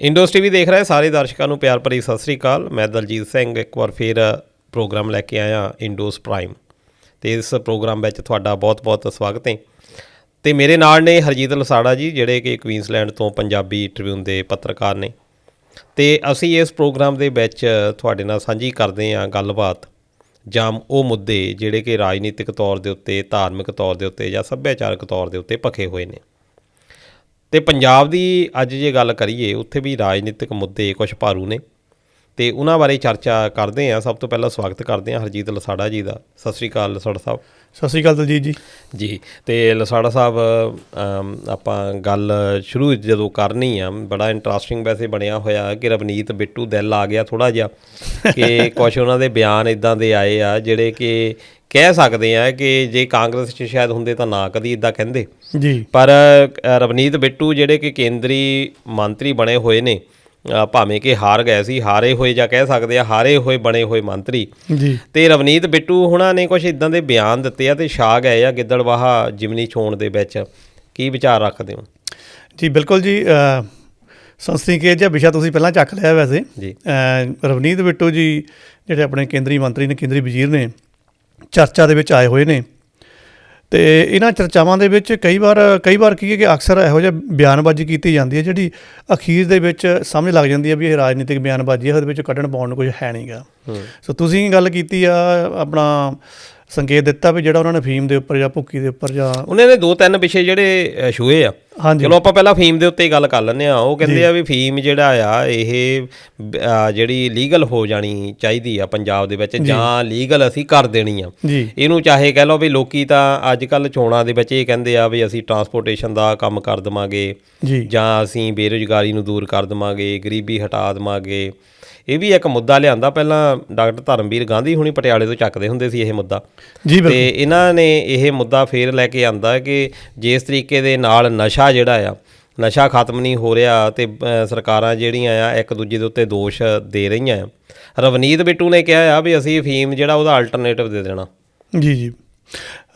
ਇੰਡੋਸ TV ਦੇਖ ਰਹੇ ਸਾਰੇ ਦਰਸ਼ਕਾਂ ਨੂੰ ਪਿਆਰ ਭਰੀ ਸਤਿ ਸ੍ਰੀ ਅਕਾਲ। ਮੈਂ ਦਲਜੀਤ ਸਿੰਘ, ਇੱਕ ਵਾਰ ਫੇਰ ਪ੍ਰੋਗਰਾਮ ਲੈ ਕੇ ਆਇਆ ਇੰਡੋਸ ਪ੍ਰਾਈਮ। ਤੇ ਇਸ ਪ੍ਰੋਗਰਾਮ ਵਿੱਚ ਤੁਹਾਡਾ ਬਹੁਤ-ਬਹੁਤ ਸਵਾਗਤ ਹੈ। ਤੇ ਮੇਰੇ ਨਾਲ ਨੇ ਹਰਜੀਤ ਲਸਾੜਾ ਜੀ, ਜਿਹੜੇ ਕਿ ਕੁਈਨਸਲੈਂਡ ਤੋਂ ਪੰਜਾਬੀ ਟ੍ਰਿਬਿਊਨ ਦੇ ਪੱਤਰਕਾਰ ਨੇ। ਤੇ ਅਸੀਂ ਇਸ ਪ੍ਰੋਗਰਾਮ ਦੇ ਵਿੱਚ ਤੁਹਾਡੇ ਨਾਲ ਸਾਂਝੀ ਕਰਦੇ ਹਾਂ ਗੱਲਬਾਤ, ਜਾਂ ਉਹ ਮੁੱਦੇ ਜਿਹੜੇ ਕਿ ਰਾਜਨੀਤਿਕ ਤੌਰ ਦੇ ਉੱਤੇ, ਧਾਰਮਿਕ ਤੌਰ ਦੇ ਉੱਤੇ, ਜਾਂ ਸੱਭਿਆਚਾਰਕ ਤੌਰ ਦੇ ਉੱਤੇ ਭਖੇ ਹੋਏ ਨੇ। ਤੇ ਪੰਜਾਬ ਦੀ ਅੱਜ ਜੇ ਗੱਲ ਕਰੀਏ ਉੱਥੇ ਵੀ ਰਾਜਨੀਤਿਕ ਮੁੱਦੇ ਕੁਝ ਭਾਰੂ ਨੇ ਤੇ ਉਹਨਾਂ ਬਾਰੇ ਚਰਚਾ ਕਰਦੇ ਹਾਂ। ਸਭ ਤੋਂ ਪਹਿਲਾਂ ਸਵਾਗਤ ਕਰਦੇ ਹਾਂ ਹਰਜੀਤ ਲਸਾੜਾ ਜੀ ਦਾ। ਸਤਿ ਸ੍ਰੀ ਅਕਾਲ ਲਸਾੜਾ ਸਾਹਿਬ। ਸਤਿ ਸ਼੍ਰੀ ਅਕਾਲ ਦਲਜੀਤ ਜੀ। ਜੀ ਤੇ ਲਸਾੜਾ ਸਾਹਿਬ ਆਪਾਂ ਗੱਲ ਸ਼ੁਰੂ ਜਦੋਂ ਕਰਨੀ ਆ ਬੜਾ ਇੰਟਰਸਟਿੰਗ ਵੈਸੇ ਬਣਿਆ ਹੋਇਆ ਕਿ ਰਵਨੀਤ ਬਿੱਟੂ ਦਿਲ ਆ ਗਿਆ ਥੋੜਾ ਜਿਹਾ ਕਿ ਕੁਝ ਉਹਨਾਂ ਦੇ ਬਿਆਨ ਇਦਾਂ ਦੇ ਆਏ ਆ ਜਿਹੜੇ ਕਿ ਕਹਿ ਸਕਦੇ ਆ ਕਿ ਜੇ ਕਾਂਗਰਸ 'ਚ ਸ਼ਾਇਦ ਹੁੰਦੇ ਤਾਂ ਨਾ ਕਦੀ ਇਦਾਂ ਕਹਿੰਦੇ। ਜੀ। ਪਰ ਰਵਨੀਤ ਬਿੱਟੂ ਜਿਹੜੇ ਕਿ ਕੇਂਦਰੀ ਮੰਤਰੀ ਬਣੇ ਹੋਏ ਨੇ ਭਾਵੇਂ ਕਿ ਹਾਰ ਗਏ ਸੀ ਹਾਰੇ ਹੋਏ ਜਾਂ ਕਹਿ ਸਕਦੇ ਆ ਹਾਰੇ ਹੋਏ ਬਣੇ ਹੋਏ ਮੰਤਰੀ। ਜੀ। ਤੇ ਰਵਨੀਤ ਬਿੱਟੂ ਹੁਣਾਂ ਨੇ ਕੁਝ ਇਦਾਂ ਦੇ ਬਿਆਨ ਦਿੱਤੇ ਆ ਤੇ ਛਾ ਗਏ ਆ ਗਿੱਦੜਵਾਹਾ ਜਿਮਨੀ ਚੋਣ ਦੇ ਵਿੱਚ। ਕੀ ਵਿਚਾਰ ਰੱਖਦੇ ਹੋ? ਜੀ ਬਿਲਕੁਲ ਜੀ ਅ, ਸੰਸਥੀਕੇਤ ਜਿਹਾ ਵਿਸ਼ਾ ਤੁਸੀਂ ਪਹਿਲਾਂ ਚੱਕ ਲਿਆ ਵੈਸੇ। ਜੀ। ਰਵਨੀਤ ਬਿੱਟੂ ਜੀ ਜਿਹੜੇ ਆਪਣੇ ਕੇਂਦਰੀ ਮੰਤਰੀ ਨੇ ਕੇਂਦਰੀ ਵਜ਼ੀਰ ਨੇ ਚਰਚਾ ਦੇ ਵਿੱਚ ਆਏ ਹੋਏ ਨੇ। ਤੇ ਇਹਨਾਂ ਚਰਚਾਵਾਂ ਦੇ ਵਿੱਚ ਕਈ ਵਾਰ ਕਈ ਵਾਰ ਕੀ ਹੈ ਕਿ ਅਕਸਰ ਇਹੋ ਜਿਹਾ ਬਿਆਨਬਾਜ਼ੀ ਕੀਤੀ ਜਾਂਦੀ ਹੈ ਜਿਹੜੀ ਅਖੀਰ ਦੇ ਵਿੱਚ ਸਮਝ ਲੱਗ ਜਾਂਦੀ ਹੈ ਵੀ ਇਹ ਰਾਜਨੀਤਿਕ ਬਿਆਨਬਾਜ਼ੀ ਹੈ ਉਹਦੇ ਵਿੱਚ ਕੱਢਣ ਪਾਉਣ ਨੂੰ ਕੁਝ ਹੈ ਨਹੀਂਗਾ ਸੋ ਤੁਸੀਂ ਗੱਲ ਕੀਤੀ ਆ ਆਪਣਾ ਸੰਕੇਤ ਦਿੱਤਾ ਵੀ ਜਿਹੜਾ ਉਹਨਾਂ ਨੇ ਫੀਮ ਦੇ ਉੱਪਰ ਜਾਂ ਭੁੱਕੀ ਦੇ ਉੱਪਰ ਜਾਂ ਉਹਨਾਂ ਨੇ ਦੋ ਤਿੰਨ ਵਿਸ਼ੇ ਜਿਹੜੇ ਛੂਏ ਆ। ਹਾਂਜੀ। ਚਲੋ ਆਪਾਂ ਪਹਿਲਾਂ ਫੀਮ ਦੇ ਉੱਤੇ ਹੀ ਗੱਲ ਕਰ ਲੈਂਦੇ ਆ ਉਹ ਕਹਿੰਦੇ ਆ ਵੀ ਫੀਮ ਜਿਹੜਾ ਆ ਇਹ ਜਿਹੜੀ ਲੀਗਲ ਹੋ ਜਾਣੀ ਚਾਹੀਦੀ ਆ ਪੰਜਾਬ ਦੇ ਵਿੱਚ ਜਾਂ। ਲੀਗਲ ਅਸੀਂ ਕਰ ਦੇਣੀ ਆ। ਇਹਨੂੰ ਚਾਹੇ ਕਹਿ ਲਓ ਵੀ ਲੋਕੀ ਤਾਂ ਅੱਜ ਕੱਲ ਚੋਣਾਂ ਦੇ ਵਿੱਚ ਇਹ ਕਹਿੰਦੇ ਆ ਵੀ ਅਸੀਂ ਟਰਾਂਸਪੋਰਟੇਸ਼ਨ ਦਾ ਕੰਮ ਕਰ ਦਵਾਂਗੇ ਜੀ। ਅਸੀਂ ਬੇਰੁਜ਼ਗਾਰੀ ਨੂੰ ਦੂਰ ਕਰ ਦਵਾਂਗੇ ਗਰੀਬੀ ਹਟਾ ਦਵਾਂਗੇ। ਇਹ ਵੀ ਇੱਕ ਮੁੱਦਾ ਲਿਆਂਦਾ ਪਹਿਲਾਂ ਡਾਕਟਰ ਧਰਮਵੀਰ ਗਾਂਧੀ ਹੁਣੀ ਪਟਿਆਲੇ ਤੋਂ ਚੱਕਦੇ ਹੁੰਦੇ ਸੀ ਇਹ ਮੁੱਦਾ। ਤੇ ਇਹਨਾਂ ਨੇ ਇਹ ਮੁੱਦਾ ਫੇਰ ਲੈ ਕੇ ਆਂਦਾ ਕਿ ਜਿਸ ਤਰੀਕੇ ਦੇ ਨਾਲ ਨਸ਼ਾ ਜਿਹੜਾ ਆ, ਨਸ਼ਾ ਖਤਮ ਨਹੀਂ ਹੋ ਰਿਹਾ ਤੇ ਸਰਕਾਰਾਂ ਜਿਹੜੀਆਂ ਆ, ਇੱਕ ਦੂਜੇ ਦੇ ਉੱਤੇ ਦੋਸ਼ ਦੇ ਰਹੀਆਂ ਆ। ਰਵਨੀਤ ਬਿੱਟੂ ਨੇ ਕਿਹਾ ਆ ਵੀ ਅਸੀਂ ਫੀਮ ਜਿਹੜਾ ਉਹਦਾ ਅਲਟਰਨੇਟਿਵ ਦੇ ਦੇਣਾ। ਜੀ ਜੀ।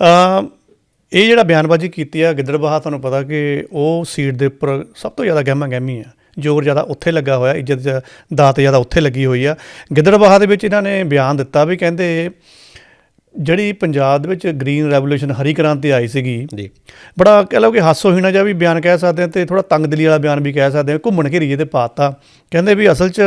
ਅ, ਇਹ ਜਿਹੜਾ ਬਿਆਨਬਾਜ਼ੀ ਕੀਤੀ ਆ ਗਿੱਦੜਬਾਹਾ ਤੁਹਾਨੂੰ ਪਤਾ ਕਿ ਉਹ ਸੀਟ ਦੇ ਉੱਪਰ ਸਭ ਤੋਂ ਜ਼ਿਆਦਾ ਗਹਿਮਾ ਗਹਿਮੀ ਆ। ਜ਼ੋਰ ਜ਼ਿਆਦਾ ਉੱਥੇ ਲੱਗਾ ਹੋਇਆ, ਇੱਜ਼ਤ ਦਾਤ ਜ਼ਿਆਦਾ ਉੱਥੇ ਲੱਗੀ ਹੋਈ ਆ। ਗਿੱਦੜਬਾਹਾ ਦੇ ਵਿੱਚ ਇਹਨਾਂ ਨੇ ਬਿਆਨ ਦਿੱਤਾ ਵੀ ਕਹਿੰਦੇ ਜਿਹੜੀ ਪੰਜਾਬ ਦੇ ਵਿੱਚ ਗ੍ਰੀਨ ਰੈਵੋਲੂਸ਼ਨ ਹਰੀ ਕ੍ਰਾਂਤੀ ਆਈ ਸੀਗੀ ਜੀ। ਬੜਾ ਕਹਿ ਲਓ ਕਿ ਹਾਸੋਹੀਣਾ ਜਿਹਾ ਵੀ ਬਿਆਨ ਕਹਿ ਸਕਦੇ ਹਾਂ ਤੇ ਥੋੜਾ ਤੰਗਦਿਲੀ ਵਾਲਾ ਬਿਆਨ ਵੀ ਕਹਿ ਸਕਦੇ ਹਾਂ ਘੁੰਮਣ ਘੇਰੀਏ ਤੇ ਪਾਤਾ। ਕਹਿੰਦੇ ਵੀ ਅਸਲ 'ਚ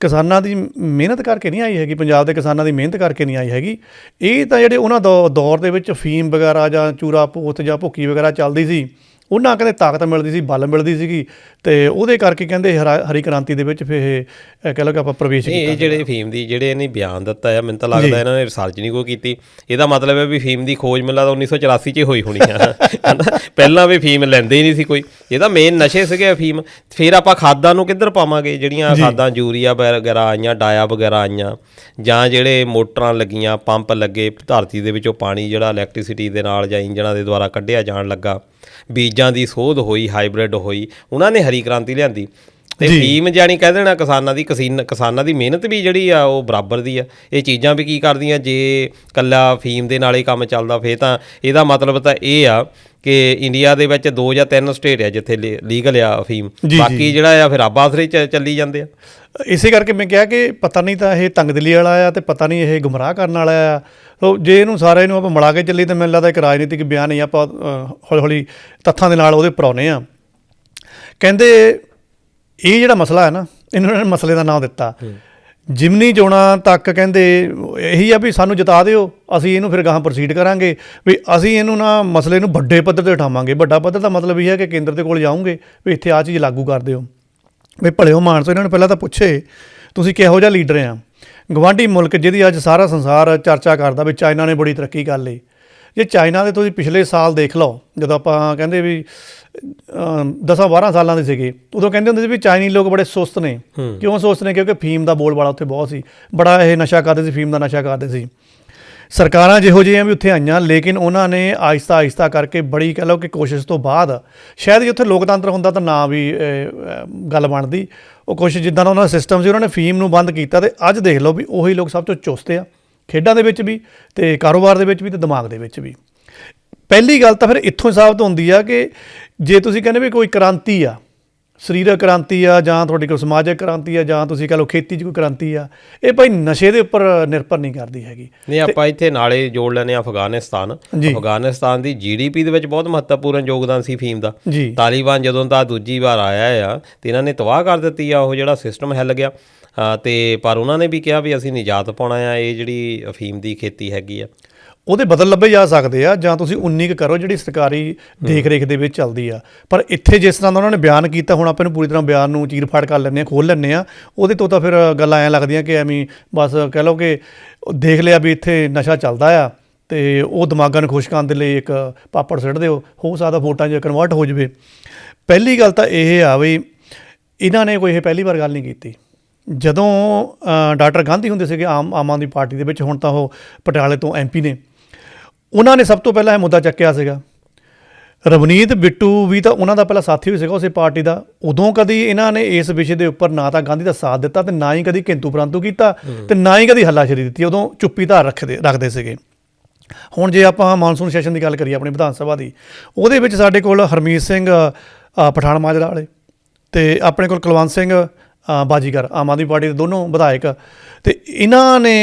ਕਿਸਾਨਾਂ ਦੀ ਮਿਹਨਤ ਕਰਕੇ ਨਹੀਂ ਆਈ ਹੈਗੀ ਪੰਜਾਬ ਦੇ ਕਿਸਾਨਾਂ ਦੀ ਮਿਹਨਤ ਕਰਕੇ ਨਹੀਂ ਆਈ ਹੈਗੀ। ਇਹ ਤਾਂ ਜਿਹੜੇ ਉਹਨਾਂ ਦੌ- ਦੌਰ ਦੇ ਵਿੱਚ ਫੀਮ ਵਗੈਰਾ ਜਾਂ ਚੂਰਾ ਪੋਤ ਜਾਂ ਭੁੱਕੀ ਵਗੈਰਾ ਚੱਲਦੀ ਸੀ ਉਹਨਾਂ ਕਹਿੰਦੇ ਤਾਕਤ ਮਿਲਦੀ ਸੀ ਬਲ ਮਿਲਦੀ ਸੀਗੀ ਤੇ ਉਹਦੇ ਕਰਕੇ ਕਹਿੰਦੇ ਹਰਾ- ਹਰੀ ਕ੍ਰਾਂਤੀ ਦੇ ਵਿੱਚ ਫਿਰ ਇਹ ਅਹ ਕਹਿ ਲਓ ਕਿ ਆਪਾਂ ਪ੍ਰਵੇਸ਼ ਨਹੀਂ ਕੀਤਾ ਇਹ ਜਿਹੜੇ ਫੀਮ ਦੀ ਜਿਹੜੇ ਇਹਨੇ ਬਿਆਨ ਦਿੱਤਾ ਆ ਮੈਨੂੰ ਤਾਂ ਲੱਗਦਾ ਇਹਨਾਂ ਨੇ ਰਿਸਰਚ ਨਹੀਂ ਕੋਈ ਕੀਤੀ। ਇਹਦਾ ਮਤਲਬ ਹੈ ਵੀ ਫੀਮ ਦੀ ਖੋਜ ਮੈਨੂੰ ਲੱਗਦਾ 1984 ਚ ਹੀ ਹੋਈ ਹੋਣੀ ਆ। ਹਨਾ? ਪਹਿਲਾਂ ਵੀ ਫੀਮ ਲੈਂਦੇ ਹੀ ਨਹੀਂ ਸੀ ਕੋਈ। ਇਹਦਾ ਮੇਨ ਨਸ਼ੇ ਸੀਗੇ ਫੀਮ। ਫਿਰ ਆਪਾਂ ਖਾਦਾਂ ਨੂੰ ਕਿੱਧਰ ਪਾਵਾਂਗੇ? ਜਿਹੜੀਆਂ ਖਾਦਾਂ ਯੂਰੀਆ ਵਗੈਰਾ ਆਈਆਂ ਡਾਇਆ ਵਗੈਰਾ ਆਈਆਂ ਜਾਂ ਜਿਹੜੇ ਮੋਟਰਾਂ ਲੱਗੀਆਂ ਪੰਪ ਲੱਗੇ ਧਰਤੀ ਦੇ ਵਿੱਚੋਂ ਪਾਣੀ ਜਿਹੜਾ ਇਲੈਕਟ੍ਰਿਸਿਟੀ ਦੇ ਨਾਲ ਜਾਂ ਇੰਜਣਾਂ ਦੇ ਦੁਆਰਾ ਕੱਢਿਆ ਜਾਣ ਲੱਗਾ ਬੀਜਾਂ ਦੀ ਸੋਧ ਹੋਈ ਹਾਈਬ੍ਰਿਡ ਹੋਈ ਉਹਨਾਂ ਨੇ ਹਰੀ ਕ੍ਰਾਂਤੀ ਲਿਆਂਦੀ ਤੇ। ਫੀਮ ਜਾਨੀ ਕਹਿ ਦੇਣਾ ਕਿਸਾਨਾਂ ਦੀ ਕਸੀਨ ਕਿਸਾਨਾਂ ਦੀ ਮਿਹਨਤ ਵੀ ਜਿਹੜੀ ਆ ਉਹ ਬਰਾਬਰ ਦੀ ਆ ਇਹ ਚੀਜ਼ਾਂ ਵੀ ਕੀ ਕਰਦੀਆਂ ਜੇ ਕੱਲਾ ਫੀਮ ਦੇ ਨਾਲ ਹੀ ਕੰਮ ਚੱਲਦਾ ਫੇਰ ਤਾਂ ਇਹਦਾ ਮਤਲਬ ਤਾਂ ਇਹ ਆ ਕਿ ਇੰਡੀਆ ਦੇ ਵਿੱਚ ਦੋ ਜਾਂ ਤਿੰਨ ਸਟੇਟ ਆ ਜਿੱਥੇ ਲੀਗਲ ਆ ਫੀਮ ਜੀ, ਬਾਕੀ ਜਿਹੜਾ ਆ ਫਿਰ ਆਬਾਸਰੇ ਚ ਚੱਲੀ ਜਾਂਦੇ ਆ। ਇਸੇ ਕਰਕੇ ਮੈਂ ਕਿਹਾ ਕਿ ਪਤਾ ਨਹੀਂ ਤਾਂ ਇਹ ਤੰਗਦਿਲੀ ਵਾਲਾ ਆ ਤੇ ਪਤਾ ਨਹੀਂ ਇਹ ਗੁੰਮਰਾਹ ਕਰਨ ਵਾਲਾ ਆ। ਸੋ ਜੇ ਇਹਨੂੰ ਸਾਰੇ ਨੂੰ ਆਪਾਂ ਮਿਲਾ ਕੇ ਚੱਲੀ ਤਾਂ ਮੈਨੂੰ ਲੱਗਦਾ ਇੱਕ ਰਾਜਨੀਤਿਕ ਬਿਆਨ ਹੀ ਆਪਾਂ ਹੌਲੀ ਹੌਲੀ ਤੱਥਾਂ ਦੇ ਨਾਲ ਉਹਦੇ ਪਰੌਨੇ ਆ। ਕਹਿੰਦੇ ਇਹ ਜਿਹੜਾ ਮਸਲਾ ਹੈ ਨਾ ਇਹਨਾਂ ਨੇ ਮਸਲੇ ਦਾ ਨਾਮ ਦਿੱਤਾ। ਜਿਮਨੀ ਚੋਣਾਂ ਤੱਕ ਕਹਿੰਦੇ ਇਹੀ ਆ ਵੀ ਸਾਨੂੰ ਜਿਤਾ ਦਿਓ, ਅਸੀਂ ਇਹਨੂੰ ਫਿਰ ਗਾਹਾਂ ਪ੍ਰੋਸੀਡ ਕਰਾਂਗੇ। ਵੀ ਅਸੀਂ ਇਹਨੂੰ ਨਾ ਮਸਲੇ ਨੂੰ ਵੱਡੇ ਪੱਧਰ ਤੇ ਉਠਾਵਾਂਗੇ। ਵੱਡਾ ਪੱਧਰ ਦਾ ਮਤਲਬ ਇਹ ਹੈ ਕਿ ਕੇਂਦਰ ਦੇ ਕੋਲ ਜਾਓਗੇ, ਵੀ ਇੱਥੇ ਆ ਚੀਜ਼ ਲਾਗੂ ਕਰ ਦਿਓ। ਵੀ ਭਲਿਓ ਮਾਨਸੋ, ਇਹਨਾਂ ਨੂੰ ਪਹਿਲਾਂ ਤਾਂ ਪੁੱਛੇ, ਤੁਸੀਂ ਕਿਹੋ ਜਿਹਾ ਲੀਡਰ ਆ? ਗਵਾਂਢੀ ਮੁਲਕ ਜਿਹਦੀ ਅੱਜ ਸਾਰਾ ਸੰਸਾਰ ਚਰਚਾ ਕਰਦਾ ਵੀ ਚਾਈਨਾ ਨੇ ਬੜੀ ਤਰੱਕੀ ਕਰ ਲਈ। ਜੇ ਚਾਈਨਾ ਦੇ ਤੁਸੀਂ ਪਿਛਲੇ ਸਾਲ ਦੇਖ ਲਓ, ਜਦੋਂ ਆਪਾਂ ਕਹਿੰਦੇ ਵੀ 10 12 ਸਾਲਾਂ ਦੇ ਸੀਗੇ। ਉਦੋਂ ਕਹਿੰਦੇ ਹੁੰਦੇ ਸੀ ਵੀ ਚਾਈਨੀ ਲੋਕ ਬੜੇ ਸੁਸਤ ਨੇ। ਕਿਉਂ ਸੁਸਤ ਨੇ? ਕਿਉਂਕਿ ਫੀਮ ਦਾ ਬੋਲਬਾਲਾ ਉੱਥੇ ਬਹੁਤ ਸੀ। ਬੜਾ ਇਹ ਨਸ਼ਾ ਕਰਦੇ ਸੀ ਫੀਮ ਦਾ ਨਸ਼ਾ ਕਰਦੇ ਸੀ। ਸਰਕਾਰਾਂ ਜਿਹੋ ਜਿਹੀਆਂ ਵੀ ਉੱਥੇ ਆਈਆਂ ਲੇਕਿਨ ਉਹਨਾਂ ਨੇ ਆਹਿਸਤਾ ਆਹਿਸਤਾ ਕਰਕੇ ਬੜੀ ਕਹ ਲਓ ਕਿ ਕੋਸ਼ਿਸ਼ ਤੋਂ ਬਾਅਦ ਸ਼ਾਇਦ ਜੇ ਉੱਥੇ ਲੋਕਤੰਤਰ ਹੁੰਦਾ ਤਾਂ ਨਾ ਵੀ ਗੱਲ ਬਣਦੀ। ਉਹ ਕੋਸ਼ਿਸ਼ ਜਿੱਦਾਂ ਦਾ ਉਹਨਾਂ ਦਾ ਸਿਸਟਮ ਸੀ ਉਹਨਾਂ ਨੇ ਫੀਮ ਨੂੰ ਬੰਦ ਕੀਤਾ ਤੇ ਅੱਜ ਦੇਖ ਲਓ ਵੀ ਉਹੀ ਲੋਕ ਸਭ ਤੋਂ ਚੁਸਤ ਆ। ਖੇਡਾਂ ਦੇ ਵਿੱਚ ਵੀ ਤੇ ਕਾਰੋਬਾਰ ਦੇ ਵਿੱਚ ਵੀ ਤੇ ਦਿਮਾਗ ਦੇ ਵਿੱਚ ਵੀ। ਪਹਿਲੀ ਗੱਲ ਤਾਂ ਫਿਰ ਇੱਥੋਂ ਹੀ ਸਾਬਤ ਹੁੰਦੀ ਆ ਕਿ ਜੇ ਤੁਸੀਂ ਕਹਿੰਦੇ ਵੀ ਕੋਈ ਕ੍ਰਾਂਤੀ ਆ ਸਰੀਰਕ ਕ੍ਰਾਂਤੀ ਆ ਜਾਂ ਤੁਹਾਡੀ ਕੋਈ ਸਮਾਜਿਕ ਕ੍ਰਾਂਤੀ ਆ ਜਾਂ ਤੁਸੀਂ ਕਹ ਲਓ ਖੇਤੀ 'ਚ ਕੋਈ ਕ੍ਰਾਂਤੀ ਆ ਇਹ ਭਾਈ ਨਸ਼ੇ ਦੇ ਉੱਪਰ ਨਿਰਭਰ ਨਹੀਂ ਕਰਦੀ ਹੈਗੀ। ਨਹੀਂ ਆਪਾਂ ਇੱਥੇ ਨਾਲੇ ਜੋੜ ਲੈਨੇ ਅਫਗਾਨਿਸਤਾਨ। ਅਫਗਾਨਿਸਤਾਨ ਦੀ ਜੀਡੀਪੀ ਦੇ ਵਿੱਚ ਬਹੁਤ ਮਹੱਤਵਪੂਰਨ ਯੋਗਦਾਨ ਸੀ ਫੀਮ ਦਾ। ਤਾਲਿਬਾਨ ਜਦੋਂ ਦਾ ਦੂਜੀ ਵਾਰ ਆਇਆ ਆ ਤੇ ਇਹਨਾਂ ਨੇ ਤਬਾਹ ਕਰ ਦਿੱਤੀ ਆ ਉਹ ਜਿਹੜਾ ਸਿਸਟਮ ਹਿੱਲ ਗਿਆ। ਤੇ ਪਰ ਉਹਨਾਂ ਨੇ ਵੀ ਕਿਹਾ ਵੀ ਅਸੀਂ ਨਿਜਾਤ ਪਾਉਣਾ ਆ ਇਹ ਜਿਹੜੀ ਅਫੀਮ ਦੀ ਖੇਤੀ ਹੈਗੀ ਆ। ਉਹਦੇ ਬਦਲ ਲੱਭੇ ਜਾ ਸਕਦੇ ਆ ਜਾਂ ਤੁਸੀਂ 19 ਕੁ ਕਰੋ ਜਿਹੜੀ ਸਰਕਾਰੀ ਦੇਖ ਰੇਖ ਦੇ ਵਿੱਚ ਚੱਲਦੀ ਆ। ਪਰ ਇੱਥੇ ਜਿਸ ਤਰ੍ਹਾਂ ਦਾ ਉਹਨਾਂ ਨੇ ਬਿਆਨ ਕੀਤਾ ਹੁਣ ਆਪਾਂ ਨੂੰ ਪੂਰੀ ਤਰ੍ਹਾਂ ਬਿਆਨ ਨੂੰ ਚੀਰ ਫਾੜ ਕਰ ਲੈਂਦੇ ਆ ਖੋਲ ਲੈਂਦੇ ਆ ਉਹਦੇ ਤੋਂ ਤਾਂ ਫਿਰ ਗੱਲਾਂ ਐਂ ਲੱਗਦੀਆਂ ਕਿ ਐਵੇਂ ਬਸ ਕਹਿ ਲਓ ਕਿ ਦੇਖ ਲਿਆ ਵੀ ਇੱਥੇ ਨਸ਼ਾ ਚੱਲਦਾ ਆ ਤੇ ਉਹ ਦਿਮਾਗਾਂ ਨੂੰ ਖੁਸ਼ ਕਰਨ ਦੇ ਲਈ ਇੱਕ ਪਾਪੜ ਸਿੱਟ ਦਿਓ ਹੋ ਸਕਦਾ ਵੋਟਾਂ 'ਚ ਕਨਵਰਟ ਹੋ ਜਵੇ। ਪਹਿਲੀ ਗੱਲ ਤਾਂ ਇਹ ਆ ਵੀ ਇਹਨਾਂ ਨੇ ਕੋਈ ਇਹ ਪਹਿਲੀ ਵਾਰ ਗੱਲ ਨਹੀਂ ਕੀਤੀ। ਜਦੋਂ ਡਾਕਟਰ ਗਾਂਧੀ ਹੁੰਦੇ ਸੀਗੇ ਆਮ ਆਮ ਆਦਮੀ ਪਾਰਟੀ ਦੇ ਵਿੱਚ ਹੁਣ ਤਾਂ ਉਹ ਪਟਿਆਲੇ ਤੋਂ ਐਮਪੀ ਨੇ। ਉਹਨਾਂ ਨੇ ਸਭ ਤੋਂ ਪਹਿਲਾਂ ਇਹ ਮੁੱਦਾ ਚੱਕਿਆ ਸੀਗਾ। ਰਵਨੀਤ ਬਿੱਟੂ ਵੀ ਤਾਂ ਉਹਨਾਂ ਦਾ ਪਹਿਲਾ ਸਾਥੀ ਵੀ ਸੀਗਾ ਉਸੇ ਪਾਰਟੀ ਦਾ। ਉਦੋਂ ਕਦੀ ਇਹਨਾਂ ਨੇ ਇਸ ਵਿਸ਼ੇ ਦੇ ਉੱਪਰ ਨਾ ਤਾਂ ਗਾਂਧੀ ਦਾ ਸਾਥ ਦਿੱਤਾ ਤੇ ਨਾ ਹੀ ਕਦੀ ਕਿੰਤੂ ਪ੍ਰੰਤੂ ਕੀਤਾ ਤੇ ਨਾ ਹੀ ਕਦੀ ਹੱਲਾਸ਼ੇਰੀ ਦਿੱਤੀ ਉਦੋਂ ਚੁੱਪੀ ਧਾਰ ਰੱਖਦੇ ਰੱਖਦੇ ਸੀਗੇ। ਹੁਣ ਜੇ ਆਪਾਂ ਮਾਨਸੂਨ ਸੈਸ਼ਨ ਦੀ ਗੱਲ ਕਰੀਏ ਆਪਣੀ ਵਿਧਾਨ ਸਭਾ ਦੀ ਉਹਦੇ ਵਿੱਚ ਸਾਡੇ ਕੋਲ ਹਰਮੀਤ ਸਿੰਘ ਪਠਾਨ ਮਾਜਰਾ ਵਾਲੇ ਤੇ ਆਪਣੇ ਕੋਲ ਕੁਲਵੰਤ ਸਿੰਘ ਬਾਜੀਗਰ ਆਮ ਆਦਮੀ ਪਾਰਟੀ ਦੇ ਦੋਨੋਂ ਵਿਧਾਇਕ ਤੇ ਇਹਨਾਂ ਨੇ